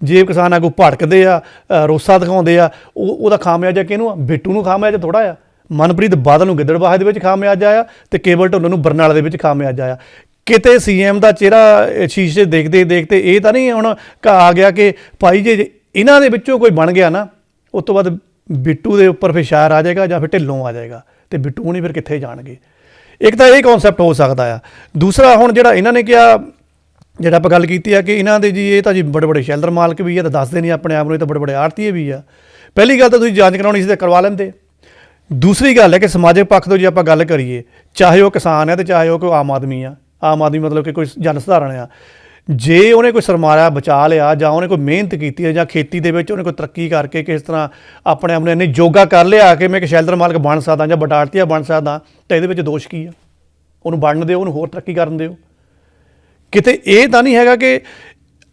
ਜੇ ਕਿਸਾਨ ਆਗੂ ਭੜਕਦੇ ਆ ਰੋਸਾ ਦਿਖਾਉਂਦੇ ਆ, ਉਹ, ਉਹਦਾ ਖਾਮਿਆਜਾ ਕਿਹਨੂੰ ਆ ਬਿੱਟੂ ਨੂੰ ਖਾਮਿਆਜਾ ਥੋੜਾ ਆ। ਮਨਪ੍ਰੀਤ ਬਾਦਲ ਨੂੰ ਗਿੱਦੜਬਾਹ ਦੇ ਵਿੱਚ ਖਾਮਿਆਜਾ ਆਇਆ ਤੇ ਕੇਵਲ ਢੋਲੋ ਨੂੰ ਬਰਨਾਲਾ ਦੇ ਵਿੱਚ ਖਾਮਿਆਜਾ ਆਇਆ। ਕਿਤੇ ਸੀਐਮ ਦਾ ਚਿਹਰਾ ਸ਼ੀਸ਼ੇ ਦੇਖਦੇ ਦੇਖਦੇ ਇਹ ਤਾਂ ਨਹੀਂ ਹੁਣ ਆ ਗਿਆ ਕਿ ਭਾਈ ਜੇ ਜੇ ਇਹਨਾਂ ਦੇ ਵਿੱਚੋਂ ਕੋਈ ਬਣ ਗਿਆ ਨਾ, ਉਸ ਤੋਂ ਬਾਅਦ ਬਿੱਟੂ ਦੇ ਉੱਪਰ ਫਿਰ ਸ਼ਾਇਰ ਆ ਜਾਏਗਾ ਜਾਂ ਫਿਰ ਢਿੱਲੋਂ ਆ ਜਾਏਗਾ ਤੇ ਬਿੱਟੂ ਨਹੀਂ ਫਿਰ ਕਿੱਥੇ ਜਾਣਗੇ। ਇੱਕ ਤਾਂ ਇਹ ਕਨਸੈਪਟ ਹੋ ਸਕਦਾ ਆ। ਦੂਸਰਾ ਹੁਣ ਜਿਹੜਾ ਇਹਨਾਂ ਨੇ ਕਿਹਾ ਜਿਹੜਾ ਆਪਾਂ ਗੱਲ ਕੀਤੀ ਆ ਕਿ ਇਹਨਾਂ ਦੇ ਜੀ, ਇਹ ਤਾਂ ਜੀ ਬੜੇ ਬੜੇ ਸ਼ੈਲਰ ਮਾਲਕ ਵੀ ਆ, ਤਾਂ ਦੱਸਦੇ ਨਹੀਂ ਆਪਣੇ ਆਪ ਨੂੰ, ਇਹ ਤਾਂ ਬੜੇ ਬੜੇ ਆੜਤੀਏ ਵੀ ਆ। ਪਹਿਲੀ ਗੱਲ ਤਾਂ ਤੁਸੀਂ ਜਾਂਚ ਕਰਾਉਣੀ ਸੀ ਤਾਂ ਕਰਵਾ ਲੈਂਦੇ। ਦੂਸਰੀ ਗੱਲ ਹੈ ਕਿ ਸਮਾਜਿਕ ਪੱਖ ਤੋਂ ਜੇ ਆਪਾਂ ਗੱਲ ਕਰੀਏ, ਚਾਹੇ ਉਹ ਕਿਸਾਨ ਹੈ ਤੇ ਚਾਹੇ ਉਹ ਕੋਈ ਆਮ ਆਦਮੀ ਆ। ਆਮ ਆਦਮੀ ਮਤਲਬ ਕਿ ਕੋਈ ਜਨ ਸਧਾਰਨ ਆ। ਜੇ ਉਹਨੇ ਕੋਈ ਸਰਮਾਇਆ ਬਚਾ ਲਿਆ, ਜਾਂ ਉਹਨੇ ਕੋਈ ਮਿਹਨਤ ਕੀਤੀ ਹੈ ਜਾਂ ਖੇਤੀ ਦੇ ਵਿੱਚ ਉਹਨੇ ਕੋਈ ਤਰੱਕੀ ਕਰਕੇ ਕਿਸ ਤਰ੍ਹਾਂ ਆਪਣੇ ਆਪ ਨੂੰ ਇੰਨੇ ਯੋਗਾ ਕਰ ਲਿਆ ਕਿ ਮੈਂ ਇੱਕ ਸ਼ੈਲਰ ਮਾਲਕ ਬਣ ਸਕਦਾ ਜਾਂ ਬਟਾਲਤੀਆ ਬਣ ਸਕਦਾ, ਤਾਂ ਇਹਦੇ ਵਿੱਚ ਦੋਸ਼ ਕੀ ਆ? ਉਹਨੂੰ ਬਣਨ ਦਿਓ, ਉਹਨੂੰ ਹੋਰ ਤਰੱਕੀ ਕਰਨ ਦਿਓ। ਕਿਤੇ ਇਹ ਤਾਂ ਨਹੀਂ ਹੈਗਾ ਕਿ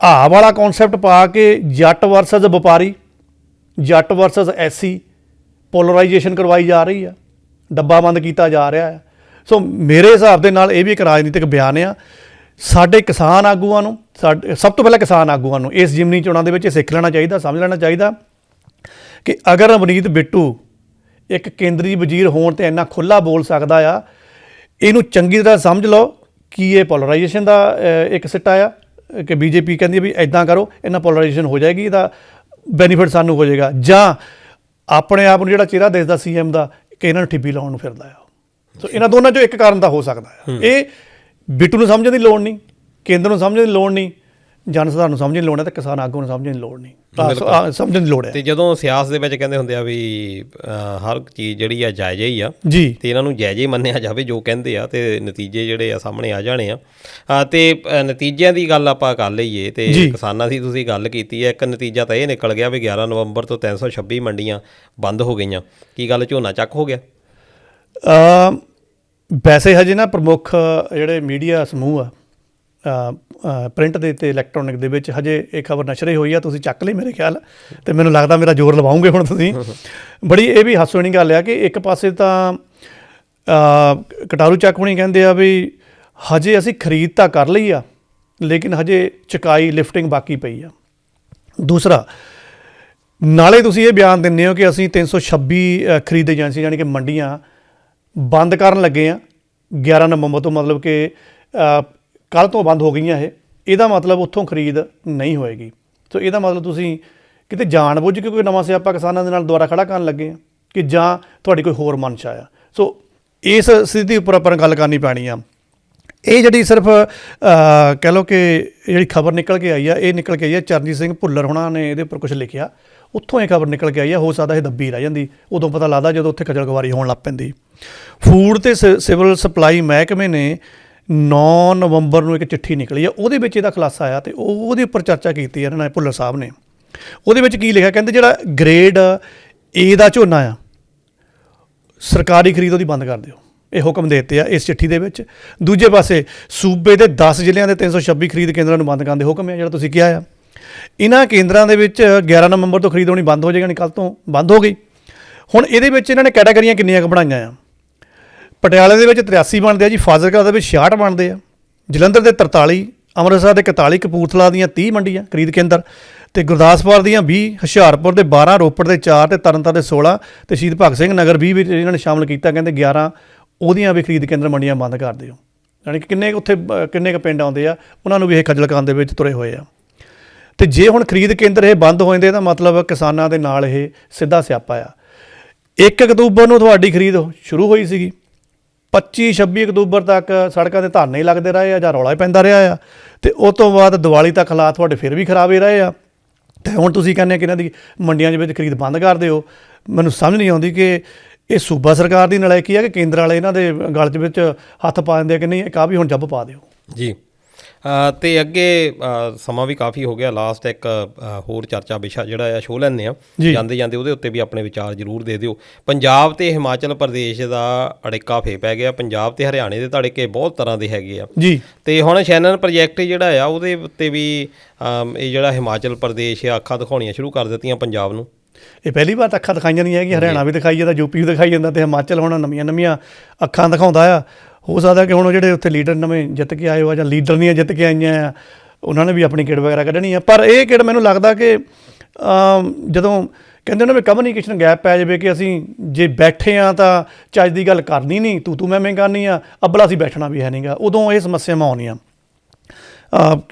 ਆ ਵਾਲਾ ਕਨਸੈਪਟ ਪਾ ਕੇ ਜੱਟ ਵਰਸਸ ਵਪਾਰੀ, ਜੱਟ ਵਰਸਸ ਐਸਸੀ ਪੋਲਰਾਈਜੇਸ਼ਨ ਕਰਵਾਈ ਜਾ ਰਹੀ ਆ, ਡੱਬਾ ਬੰਦ ਕੀਤਾ ਜਾ ਰਿਹਾ ਹੈ ਸੋ ਮੇਰੇ ਹਿਸਾਬ ਦੇ ਨਾਲ ਇਹ ਵੀ ਇੱਕ ਰਾਜਨੀਤਿਕ ਬਿਆਨ ਆ। ਸਾਡੇ ਕਿਸਾਨ ਆਗੂਆਂ ਨੂੰ, ਸਾਡੇ, ਸਭ ਤੋਂ ਪਹਿਲਾਂ ਕਿਸਾਨ ਆਗੂਆਂ ਨੂੰ, ਇਸ ਜਿਮਨੀ ਚੋਣਾਂ ਦੇ ਵਿੱਚ ਇਹ ਸਿੱਖ ਲੈਣਾ ਚਾਹੀਦਾ, ਸਮਝ ਲੈਣਾ ਚਾਹੀਦਾ ਕਿ ਅਗਰ ਅਮਰੀਤ ਬਿੱਟੂ ਇੱਕ ਕੇਂਦਰੀ ਵਜ਼ੀਰ ਹੋਣ ਤੇ ਇੰਨਾ ਖੁੱਲਾ ਬੋਲ ਸਕਦਾ ਆ, ਇਹਨੂੰ ਚੰਗੀ ਤਰ੍ਹਾਂ ਸਮਝ ਲਓ ਕਿ ਇਹ ਪੋਲਰਾਈਜੇਸ਼ਨ ਦਾ ਇੱਕ ਸਿੱਟਾ ਆ? ਕਿ ਬੀਜੇਪੀ ਕਹਿੰਦੀ ਵੀ ਐਦਾਂ ਕਰੋ ਇਹਨਾਂ ਪੋਲਰਾਈਜੇਸ਼ਨ ਹੋ ਜਾਏਗੀ ਇਹਦਾ ਬੈਨੀਫਿਟ ਸਾਨੂੰ ਹੋ ਜਾਏਗਾ। ਜਾਂ ਆਪਣੇ ਆਪ ਨੂੰ ਜਿਹੜਾ ਚਿਹਰਾ ਦੇਖਦਾ ਸੀਐਮ ਦਾ ਕਿ ਇਹਨਾਂ ਨੂੰ ਠਿੱਬੀ ਲਾਉਣ ਨੂੰ ਫਿਰਦਾ ਆ ਸੋ ਇਹਨਾਂ ਦੋਨਾਂ ਚੋਂ ਇੱਕ ਕਾਰਨ ਤਾਂ ਹੋ ਸਕਦਾ ਹੈ। ਇਹ ਬਿੱਟੂ ਨੂੰ ਸਮਝਣ ਦੀ ਲੋੜ ਨਹੀਂ ਕੇਂਦਰ ਨੂੰ ਸਮਝਣ ਦੀ ਲੋੜ ਨਹੀਂ ਜਨ ਸਧਾਰਨ ਨੂੰ ਸਮਝਣ ਦੀ ਲੋੜ ਹੈ ਤੇ ਕਿਸਾਨ ਆਗੂ ਨੂੰ ਸਮਝਣ ਦੀ ਲੋੜ ਨਹੀਂ। ਤਾਂ ਸਮਝਣ ਦੀ ਲੋੜ ਹੈ। ਤੇ ਜਦੋਂ ਸਿਆਸਤ ਦੇ ਵਿੱਚ ਕਹਿੰਦੇ ਹੁੰਦੇ ਆ ਵੀ ਅ, ਹਰ ਚੀਜ਼ ਜਿਹੜੀ ਆ ਜਾਇਜ਼ ਹੀ ਆ ਜੀ। ਤੇ ਇਹਨਾਂ ਨੂੰ ਜਾਇਜ਼ ਮੰਨਿਆ ਜਾਵੇ ਜੋ ਕਹਿੰਦੇ ਆ ਤੇ ਨਤੀਜੇ ਜਿਹੜੇ ਆ ਸਾਹਮਣੇ ਆ ਜਾਣੇ ਆ। ਅ, ਤੇ ਅ, ਨਤੀਜਿਆਂ ਦੀ ਗੱਲ ਆਪਾਂ ਕਰ ਲਈਏ ਤੇ। ਕਿਸਾਨਾਂ ਦੀ ਤੁਸੀਂ ਗੱਲ ਕੀਤੀ ਹੈ ਇੱਕ ਨਤੀਜਾ ਤਾਂ ਇਹ ਨਿਕਲ ਗਿਆ ਵੀ 11 ਨਵੰਬਰ ਤੋਂ 326 ਮੰਡੀਆਂ ਬੰਦ ਹੋ ਗਈਆਂ। ਕੀ ਗੱਲ ਝੋਨਾ ਚੱਕ ਹੋ ਗਿਆ? ਅਮ ਵੈਸੇ ਹਜੇ ਨਾ ਪ੍ਰਮੁੱਖ ਜਿਹੜੇ ਮੀਡੀਆ ਸਮੂਹ ਆ ਪ੍ਰਿੰਟ ਦੇ ਤੇ ਇਲੈਕਟ੍ਰੋਨਿਕ ਦੇ ਵਿੱਚ ਹਜੇ ਇਹ ਖਬਰ ਨਸ਼ਰੇ ਹੋਈ ਆ ਤੁਸੀਂ ਚੱਕ ਲਈ ਮੇਰੇ ਖਿਆਲ ਤੇ ਮੈਨੂੰ ਲੱਗਦਾ ਮੇਰਾ ਜ਼ੋਰ ਲਵਾਉਂਗੇ ਹੁਣ ਤੁਸੀਂ। ਬੜੀ ਇਹ ਵੀ ਹਾਸੋਣੀ ਗੱਲ ਆ ਕਿ ਇੱਕ ਪਾਸੇ ਤਾਂ ਕਟਾਰੂ ਚੱਕ ਹੁਣੀ ਕਹਿੰਦੇ ਆ ਵੀ ਹਜੇ ਅਸੀਂ ਖਰੀਦ ਤਾਂ ਕਰ ਲਈ ਆ ਲੇਕਿਨ ਹਜੇ ਚਕਾਈ ਲਿਫਟਿੰਗ ਬਾਕੀ ਪਈ ਆ। ਦੂਸਰਾ ਨਾਲੇ ਤੁਸੀਂ ਇਹ ਬਿਆਨ ਦਿੰਦੇ ਹੋ ਕਿ ਅਸੀਂ 326 ਅ, ਖਰੀਦ ਏਜੰਸੀ ਯਾਨੀ ਕਿ ਮੰਡੀਆਂ ਬੰਦ ਕਰਨ ਲੱਗੇ ਆ। 11 ਨਵੰਬਰ ਤੋਂ ਮਤਲਬ ਕਿ ਕੱਲ ਤੋਂ ਬੰਦ ਹੋ ਗਈਆਂ ਇਹ, ਇਹਦਾ ਮਤਲਬ ਉੱਥੋਂ ਖਰੀਦ ਨਹੀਂ ਹੋਏਗੀ। ਸੋ ਇਹਦਾ ਮਤਲਬ ਤੁਸੀਂ ਕਿਤੇ ਜਾਣਬੁੱਝ ਕੇ ਕੋਈ ਨਵਾਂ ਸਿਆਪਾ ਕਿਸਾਨਾਂ ਦੇ ਨਾਲ ਦੁਆਰਾ ਖੜਾ ਕਰਨ ਲੱਗੇ ਆ ਕਿ ਜਾਂ ਤੁਹਾਡੀ ਕੋਈ ਹੋਰ ਮਨਸ਼ਾ ਆ। ਸੋ ਇਸ ਸਥਿਤੀ ਉੱਪਰ ਆਪਾਂ ਨੂੰ ਗੱਲ ਕਰਨੀ ਪੈਣੀ ਆ। ਇਹ ਜਿਹੜੀ ਸਿਰਫ ਕਹਿ ਲਓ ਕਿ ਜਿਹੜੀ ਖਬਰ ਨਿਕਲ ਕੇ ਆਈ ਆ, ਇਹ ਨਿਕਲ ਕੇ ਆਈ ਆ ਚਰਨਜੀਤ ਸਿੰਘ ਭੁੱਲਰ ਹੋਣਾ ਨੇ ਇਹਦੇ ਉੱਪਰ ਕੁਝ ਲਿਖਿਆ। ਉੱਥੋਂ ਇਹ ਖਬਰ ਨਿਕਲ ਕੇ ਆਈ ਆ, ਹੋ ਸਕਦਾ ਇਹ ਦੱਬੀ ਰਹਿ ਜਾਂਦੀ, ਉਦੋਂ ਪਤਾ ਲੱਗਦਾ ਜਦੋਂ ਉੱਥੇ ਖਜਲਗਵਾਰੀ ਹੋਣ ਲੱਗ ਪੈਂਦੀ। ਫੂਡ ਤੇ ਸਿ- ਸਿਵਲ ਸਪਲਾਈ ਮਹਿਕਮੇ ਨੇ 9 ਨਵੰਬਰ ਨੂੰ ਇੱਕ ਚਿੱਠੀ ਨਿਕਲੀ ਆ, ਉਹਦੇ ਵਿੱਚ ਇਹਦਾ ਖੁਲਾਸਾ ਆਇਆ ਤੇ ਉਹ ਉਹਦੇ ਉੱਪਰ ਚਰਚਾ ਕੀਤੀ ਆ ਇਹਨਾਂ ਨੇ ਭੁੱਲਰ ਸਾਹਿਬ ਨੇ। ਉਹਦੇ ਵਿੱਚ ਕੀ ਲਿਖਿਆ, ਕਹਿੰਦੇ ਜਿਹੜਾ ਗ੍ਰੇਡ ਏ ਦਾ ਝੋਨਾ ਆ, ਸਰਕਾਰੀ ਖਰੀਦ ਉਹਦੀ ਬੰਦ ਕਰ ਦਿਓ। ਇਹ ਹੁਕਮ ਦੇ ਦਿੱਤੇ ਆ ਇਸ ਚਿੱਠੀ ਦੇ ਵਿੱਚ। ਦੂਜੇ ਪਾਸੇ ਸੂਬੇ ਦੇ 10 ਜ਼ਿਲ੍ਹਿਆਂ ਦੇ 326 ਖਰੀਦ ਕੇਂਦਰਾਂ ਨੂੰ ਬੰਦ ਕਰਨ ਦੇ ਹੁਕਮ ਹੈ ਜਿਹੜਾ ਤੁਸੀਂ ਕਿਹਾ ਆ। ਇਹਨਾਂ ਕੇਂਦਰਾਂ ਦੇ ਵਿੱਚ 11 ਨਵੰਬਰ ਤੋਂ ਖਰੀਦ ਹੋਣੀ ਬੰਦ ਹੋ ਜਾਏਗਾ ਨਹੀਂ ਕੱਲ ਤੋਂ ਬੰਦ ਹੋ ਗਈ। ਹੁਣ ਇਹਦੇ ਵਿੱਚ ਇਹਨਾਂ ਨੇ ਕੈਟਾਗਰੀਆਂ ਕਿੰਨੀਆਂ ਕੁ ਬਣਾਈਆਂ ਆ? ਪਟਿਆਲੇ ਦੇ ਵਿੱਚ 83 ਬਣਦੇ ਆ ਜੀ, ਫਾਜ਼ਿਲਕਾ ਦੇ ਵਿੱਚ 66 ਬਣਦੇ ਆ। ਜਲੰਧਰ ਦੇ 43 ਅੰਮ੍ਰਿਤਸਰ ਦੇ 41 ਕਪੂਰਥਲਾ ਦੀਆਂ 30 ਮੰਡੀਆਂ ਖਰੀਦ ਕੇਂਦਰ। ਤੇ ਗੁਰਦਾਸਪੁਰ ਦੀਆਂ 20 ਹੁਸ਼ਿਆਰਪੁਰ ਦੇ 12 ਰੋਪੜ ਦੇ 4 ਤੇ ਤਰਨਤਾਰਨ ਦੇ 16 ਤੇ ਸ਼ਹੀਦ ਭਗਤ ਸਿੰਘ ਨਗਰ 20 ਵਿੱਚ ਇਹਨਾਂ ਨੇ ਸ਼ਾਮਲ ਕੀਤਾ, ਕਹਿੰਦੇ 11 ਉਹਦੀਆਂ ਵੀ ਖਰੀਦ ਕੇਂਦਰ ਮੰਡੀਆਂ ਬੰਦ ਕਰ ਦਿਓ। ਯਾਨੀ ਕਿ ਕਿੰਨੇ ਕੁ ਉੱਥੇ ਕਿੰਨੇ ਕ ਪਿੰਡ ਆਉਂਦੇ ਆ, ਉਹਨਾਂ ਨੂੰ ਵੀ ਇਹ ਖਜਲਕਾਨ ਦੇ ਵਿੱਚ ਤੁਰੇ ਹੋਏ ਆ। ਤੇ ਜੇ ਹੁਣ ਖਰੀਦ ਕੇਂਦਰ ਇਹ ਬੰਦ ਹੋ ਜਾਂਦੇ, ਤਾਂ ਮਤਲਬ ਕਿਸਾਨਾਂ ਦੇ ਨਾਲ ਇਹ ਸਿੱਧਾ ਸਿਆਪਾ ਆ। 1 ਅਕਤੂਬਰ ਨੂੰ ਤੁਹਾਡੀ ਖਰੀਦ ਸ਼ੁਰੂ ਹੋਈ ਸੀਗੀ। 25 26 ਅਕਤੂਬਰ ਤੱਕ ਸੜਕਾਂ ਤੇ ਧਰਨੇ ਲੱਗਦੇ ਰਹੇ ਆ ਜਾਂ ਰੌਲਾ ਪੈਂਦਾ ਰਿਹਾ ਆ। ਤੇ ਉਸ ਤੋਂ ਬਾਅਦ ਦੀਵਾਲੀ ਤੱਕ ਹਾਲਾਤ ਤੁਹਾਡੇ ਫਿਰ ਵੀ ਖਰਾਬ ਹੀ ਰਹੇ ਆ। ਤੇ ਹੁਣ ਤੁਸੀਂ ਕਹਿੰਦੇ ਕਿ ਇਹਨਾਂ ਦੀ ਮੰਡੀਆਂ ਦੇ ਵਿੱਚ ਖਰੀਦ ਬੰਦ ਕਰ ਦਿਓ। ਮੈਨੂੰ ਸਮਝ ਨਹੀਂ ਆਉਂਦੀ ਕਿ ਇਹ ਸੂਬਾ ਸਰਕਾਰ ਦੀ ਨਲਾਇਕੀ ਆ ਕਿ ਕੇਂਦਰ ਵਾਲੇ ਇਹਨਾਂ ਦੇ ਗਲ ਦੇ ਵਿੱਚ ਹੱਥ ਪਾ ਦਿੰਦੇ ਆ ਕਿ ਨਹੀਂ ਇਹ ਕਾ ਵੀ ਹੁਣ ਜੱਬ ਪਾ ਦਿਓ। ਜੀ। ਤੇ ਅੱਗੇ ਸਮਾਂ ਵੀ ਕਾਫੀ ਹੋ ਗਿਆ। ਲਾਸਟ ਇੱਕ ਹੋਰ ਚਰਚਾ ਵਿਸ਼ਾ ਜਿਹੜਾ ਆ ਸ਼ੋਅ ਲੈਂਦੇ ਆ। ਜਾਂਦੇ ਜਾਂਦੇ ਉਹਦੇ ਉੱਤੇ ਵੀ ਆਪਣੇ ਵਿਚਾਰ ਜ਼ਰੂਰ ਦੇ ਦਿਓ। ਪੰਜਾਬ ਤੇ ਹਿਮਾਚਲ ਪ੍ਰਦੇਸ਼ ਦਾ ਅੜਿੱਕਾ ਫੇ ਪੈ ਗਿਆ। ਪੰਜਾਬ ਤੇ ਹਰਿਆਣੇ ਦੇ ਧੜਕੇ ਬਹੁਤ ਤਰ੍ਹਾਂ ਦੇ ਹੈਗੇ ਆ। ਜੀ। ਤੇ ਹੁਣ ਸ਼ੈਨਨ ਪ੍ਰੋਜੈਕਟ ਜਿਹੜਾ ਆ ਉਹਦੇ ਉੱਤੇ ਵੀ ਇਹ ਜਿਹੜਾ ਹਿਮਾਚਲ ਪ੍ਰਦੇਸ਼ ਆ ਅੱਖਾਂ ਦਿਖਾਉਣੀਆਂ ਸ਼ੁਰੂ ਕਰ ਦਿੱਤੀਆਂ ਪੰਜਾਬ ਨੂੰ। ਇਹ ਪਹਿਲੀ ਵਾਰ ਅੱਖਾਂ ਦਿਖਾਈਆਂ ਨਹੀਂ ਹੈਗੀਆਂ। ਹਰਿਆਣਾ ਵੀ ਦਿਖਾਈ ਜਾਂਦਾ ਯੂਪੀ ਵੀ ਦਿਖਾਈ ਜਾਂਦਾ ਤੇ ਹਿਮਾਚਲ ਹੁਣ ਨਵੀਆਂ ਨਵੀਆਂ ਅੱਖਾਂ ਦਿਖਾਉਂਦਾ ਆ। ਹੋ ਸਕਦਾ ਕਿ ਹੁਣ ਉਹ ਜਿਹੜੇ ਉੱਥੇ ਲੀਡਰ ਨਵੇਂ ਜਿੱਤ ਕੇ ਆਏ ਹੋ ਜਾਂ ਲੀਡਰ ਨਹੀਂ ਜਿੱਤ ਕੇ ਆਈਆਂ ਆ, ਉਹਨਾਂ ਨੇ ਵੀ ਆਪਣੀ ਕਿੜ ਵਗੈਰਾ ਕੱਢਣੀ ਆ। ਪਰ ਇਹ ਕਿਡ ਮੈਨੂੰ ਲੱਗਦਾ ਕਿ ਜਦੋਂ ਕਹਿੰਦੇ ਉਹਨਾਂ ਵਿੱਚ ਕਮਿਊਨੀਕੇਸ਼ਨ ਗੈਪ ਪੈ ਜਾਵੇ ਕਿ ਅਸੀਂ ਜੇ ਬੈਠੇ ਆ ਤਾਂ ਚੱਜ ਦੀ ਗੱਲ ਕਰਨੀ ਨਹੀਂ, ਤੂੰ ਤੂੰ ਮੈਂ ਮੈਂ ਕਰਨੀ ਆ, ਅੱਬਲਾ ਅਸੀਂ ਬੈਠਣਾ ਵੀ ਹੈ ਨਹੀਂਗਾ ਉਦੋਂ ਇਹ ਸਮੱਸਿਆਵਾਂ ਆਉਣੀਆਂ।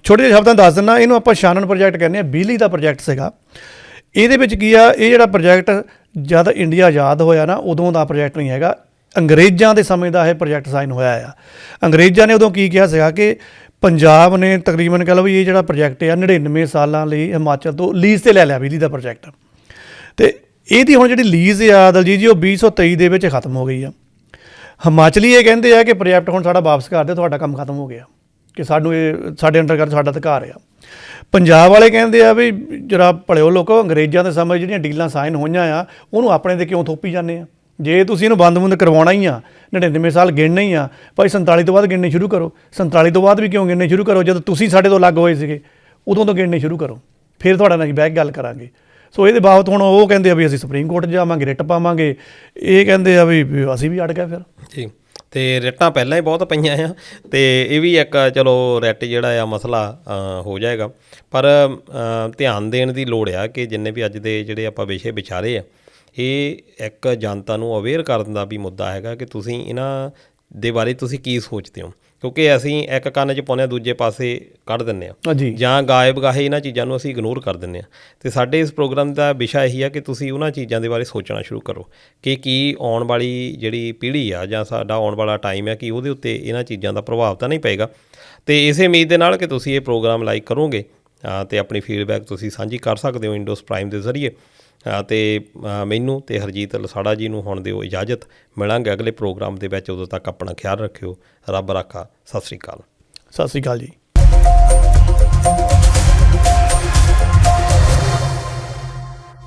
ਛੋਟੇ ਜਿਹੇ ਸ਼ਬਦਾਂ ਦੱਸ ਦਿੰਦਾ, ਇਹਨੂੰ ਆਪਾਂ ਸ਼ਾਨਨ ਪ੍ਰੋਜੈਕਟ ਕਹਿੰਦੇ ਆ, ਬਿਜਲੀ ਦਾ ਪ੍ਰੋਜੈਕਟ ਸੀਗਾ। ਇਹਦੇ ਵਿੱਚ ਕੀ ਆ, ਇਹ ਜਿਹੜਾ ਪ੍ਰੋਜੈਕਟ ਜਦ ਇੰਡੀਆ ਆਜ਼ਾਦ ਹੋਇਆ ਨਾ, ਉਦੋਂ ਦਾ ਪ੍ਰੋਜੈਕਟ ਨਹੀਂ ਹੈਗਾ। ਅੰਗਰੇਜ਼ਾਂ ਦੇ ਸਮੇਂ ਦਾ ਇਹ ਪ੍ਰੋਜੈਕਟ ਸਾਈਨ ਹੋਇਆ ਆ। ਅੰਗਰੇਜ਼ਾਂ ਨੇ ਉਦੋਂ ਕੀ ਕਿਹਾ ਸੀਗਾ ਕਿ ਪੰਜਾਬ ਨੇ ਤਕਰੀਬਨ ਕਹ ਲਓ ਵੀ ਇਹ ਜਿਹੜਾ ਪ੍ਰੋਜੈਕਟ ਆ 99 ਸਾਲਾਂ ਲਈ ਹਿਮਾਚਲ ਤੋਂ ਲੀਜ਼ ਤੇ ਲੈ ਲਿਆ ਬਿਜਲੀ ਦਾ ਪ੍ਰੋਜੈਕਟ। ਤੇ ਇਹਦੀ ਹੁਣ ਜਿਹੜੀ ਲੀਜ਼ ਆ ਦਲਜੀਤ ਜੀ, ਉਹ 2023 ਦੇ ਵਿੱਚ ਖਤਮ ਹੋ ਗਈ ਆ। ਹਿਮਾਚਲੀ ਇਹ ਕਹਿੰਦੇ ਆ ਕਿ ਪ੍ਰੋਜੈਕਟ ਹੁਣ ਸਾਡਾ ਵਾਪਸ ਕਰ ਦਿਓ, ਤੁਹਾਡਾ ਕੰਮ ਖਤਮ ਹੋ ਗਿਆ। ਕਿ ਸਾਨੂੰ ਇਹ, ਸਾਡੇ ਅੰਡਰ ਕਰ ਸਾਡਾ ਅਧਿਕਾਰ ਆ। ਪੰਜਾਬ ਵਾਲੇ ਕਹਿੰਦੇ ਆ ਵੀ ਜਰਾ ਭਲਿਓ ਲੋਕੋ, ਅੰਗਰੇਜ਼ਾਂ ਦੇ ਸਮੇਂ ਜਿਹੜੀਆਂ ਡੀਲਾਂ ਸਾਈਨ ਹੋਈਆਂ ਆ, ਉਹਨੂੰ ਆਪਣੇ ਤੇ ਕਿਉਂ ਥੋਪੀ ਜਾਂਦੇ ਆ? ਜੇ ਤੁਸੀਂ ਇਹਨੂੰ ਬੰਦ-ਬੰਦ ਕਰਵਾਉਣਾ ਹੀ ਆ 99 ਸਾਲ ਗਿਣਨਾ ਹੀ ਆ, ਭਾਈ 47 ਤੋਂ ਬਾਅਦ ਗਿਣਨੇ ਸ਼ੁਰੂ ਕਰੋ। 47 ਤੋਂ ਬਾਅਦ ਵੀ ਕਿਉਂ ਗਿਣਨੇ ਸ਼ੁਰੂ ਕਰੋ? ਜਦੋਂ ਤੁਸੀਂ ਸਾਡੇ ਤੋਂ ਅਲੱਗ ਹੋਏ ਸੀਗੇ, ਉਦੋਂ ਤੋਂ ਗਿਣਨੇ ਸ਼ੁਰੂ ਕਰੋ। ਫਿਰ ਤੁਹਾਡਾ ਨਾਲ ਬਹਿ ਕੇ ਗੱਲ ਕਰਾਂਗੇ। ਸੋ ਇਹਦੇ ਬਾਬਤ ਹੁਣ ਉਹ ਕਹਿੰਦੇ ਆ ਵੀ ਅਸੀਂ ਸੁਪਰੀਮ ਕੋਰਟ ਜਾਵਾਂਗੇ, ਰਿਟ ਪਾਵਾਂਗੇ। ਇਹ ਕਹਿੰਦੇ ਆ ਵੀ ਅਸੀਂ ਵੀ ਅੜ ਗਏ ਫਿਰ। ਜੀ, ਤੇ ਰਿਟਾਂ ਪਹਿਲਾਂ ਹੀ ਬਹੁਤ ਪਈਆਂ ਆ। ਤੇ ਇਹ ਵੀ ਇੱਕ, ਚਲੋ, ਰਿਟ ਜਿਹੜਾ ਆ, ਮਸਲਾ ਹੋ ਜਾਏਗਾ। ਪਰ ਧਿਆਨ ਦੇਣ ਦੀ ਲੋੜ ਆ ਕਿ ਜਿੰਨੇ ਵੀ ਅੱਜ ਦੇ ਜਿਹੜੇ ਆਪਾਂ ਵਿਸ਼ੇ ਵਿਚਾਰੇ ਆ ਇਹ ਇੱਕ ਜਨਤਾ ਨੂੰ ਅਵੇਅਰ ਕਰਨ ਦਾ ਵੀ ਮੁੱਦਾ ਹੈਗਾ ਕਿ ਤੁਸੀਂ ਇਹਨਾਂ ਦੇ ਬਾਰੇ ਤੁਸੀਂ ਕੀ ਸੋਚਦੇ ਹੋ? ਕਿਉਂਕਿ ਅਸੀਂ ਇੱਕ ਕੰਨ 'ਚ ਪਾਉਂਦੇ ਹਾਂ ਦੂਜੇ ਪਾਸੇ ਕੱਢ ਦਿੰਨੇ ਆ ਜਾਂ ਗਾਇਬ ਗਾਹੇ ਇਹਨਾਂ ਚੀਜ਼ਾਂ ਨੂੰ ਅਸੀਂ ਇਗਨੋਰ ਕਰ ਦਿੰਦੇ ਆ ਤੇ ਸਾਡੇ ਇਸ ਪ੍ਰੋਗਰਾਮ ਦਾ ਵਿਸ਼ਾ ਇਹੀ ਆ ਕਿ ਤੁਸੀਂ ਉਹਨਾਂ ਚੀਜ਼ਾਂ ਦੇ ਬਾਰੇ ਸੋਚਣਾ ਸ਼ੁਰੂ ਕਰੋ ਕਿ ਕੀ ਆਉਣ ਵਾਲੀ ਜਿਹੜੀ ਪੀੜ੍ਹੀ ਆ ਜਾਂ ਸਾਡਾ ਆਉਣ ਵਾਲਾ ਟਾਈਮ ਆ ਕਿ ਉਹਦੇ ਉੱਤੇ ਇਹਨਾਂ ਚੀਜ਼ਾਂ ਦਾ ਪ੍ਰਭਾਵ ਤਾਂ ਨਹੀਂ ਪਏਗਾ। ਤੇ ਇਸੇ ਉਮੀਦ ਦੇ ਨਾਲ ਕਿ ਤੁਸੀਂ ਇਹ ਪ੍ਰੋਗਰਾਮ ਲਾਈਕ ਕਰੋਗੇ ਤੇ ਆਪਣੀ ਫੀਡਬੈਕ ਤੁਸੀਂ ਸਾਂਝੀ ਕਰ ਸਕਦੇ ਹੋ ਇੰਡੋਸ ਪ੍ਰਾਈਮ ਦੇ ਜ਼ਰੀਏ। ਤੇ ਮੈਨੂੰ ਤੇ ਹਰਜੀਤ ਲਸਾੜਾ ਜੀ ਨੂੰ ਹੁਣ ਦਿਓ ਇਜਾਜ਼ਤ। ਮਿਲਾਂਗੇ ਅਗਲੇ ਪ੍ਰੋਗਰਾਮ ਦੇ ਵਿੱਚ, ਉਦੋਂ ਤੱਕ ਆਪਣਾ ਖਿਆਲ ਰੱਖਿਓ। ਰੱਬ ਰਾਖਾ। ਸਤਿ ਸ੍ਰੀ ਅਕਾਲ। ਸਤਿ ਸ਼੍ਰੀ ਅਕਾਲ ਜੀ।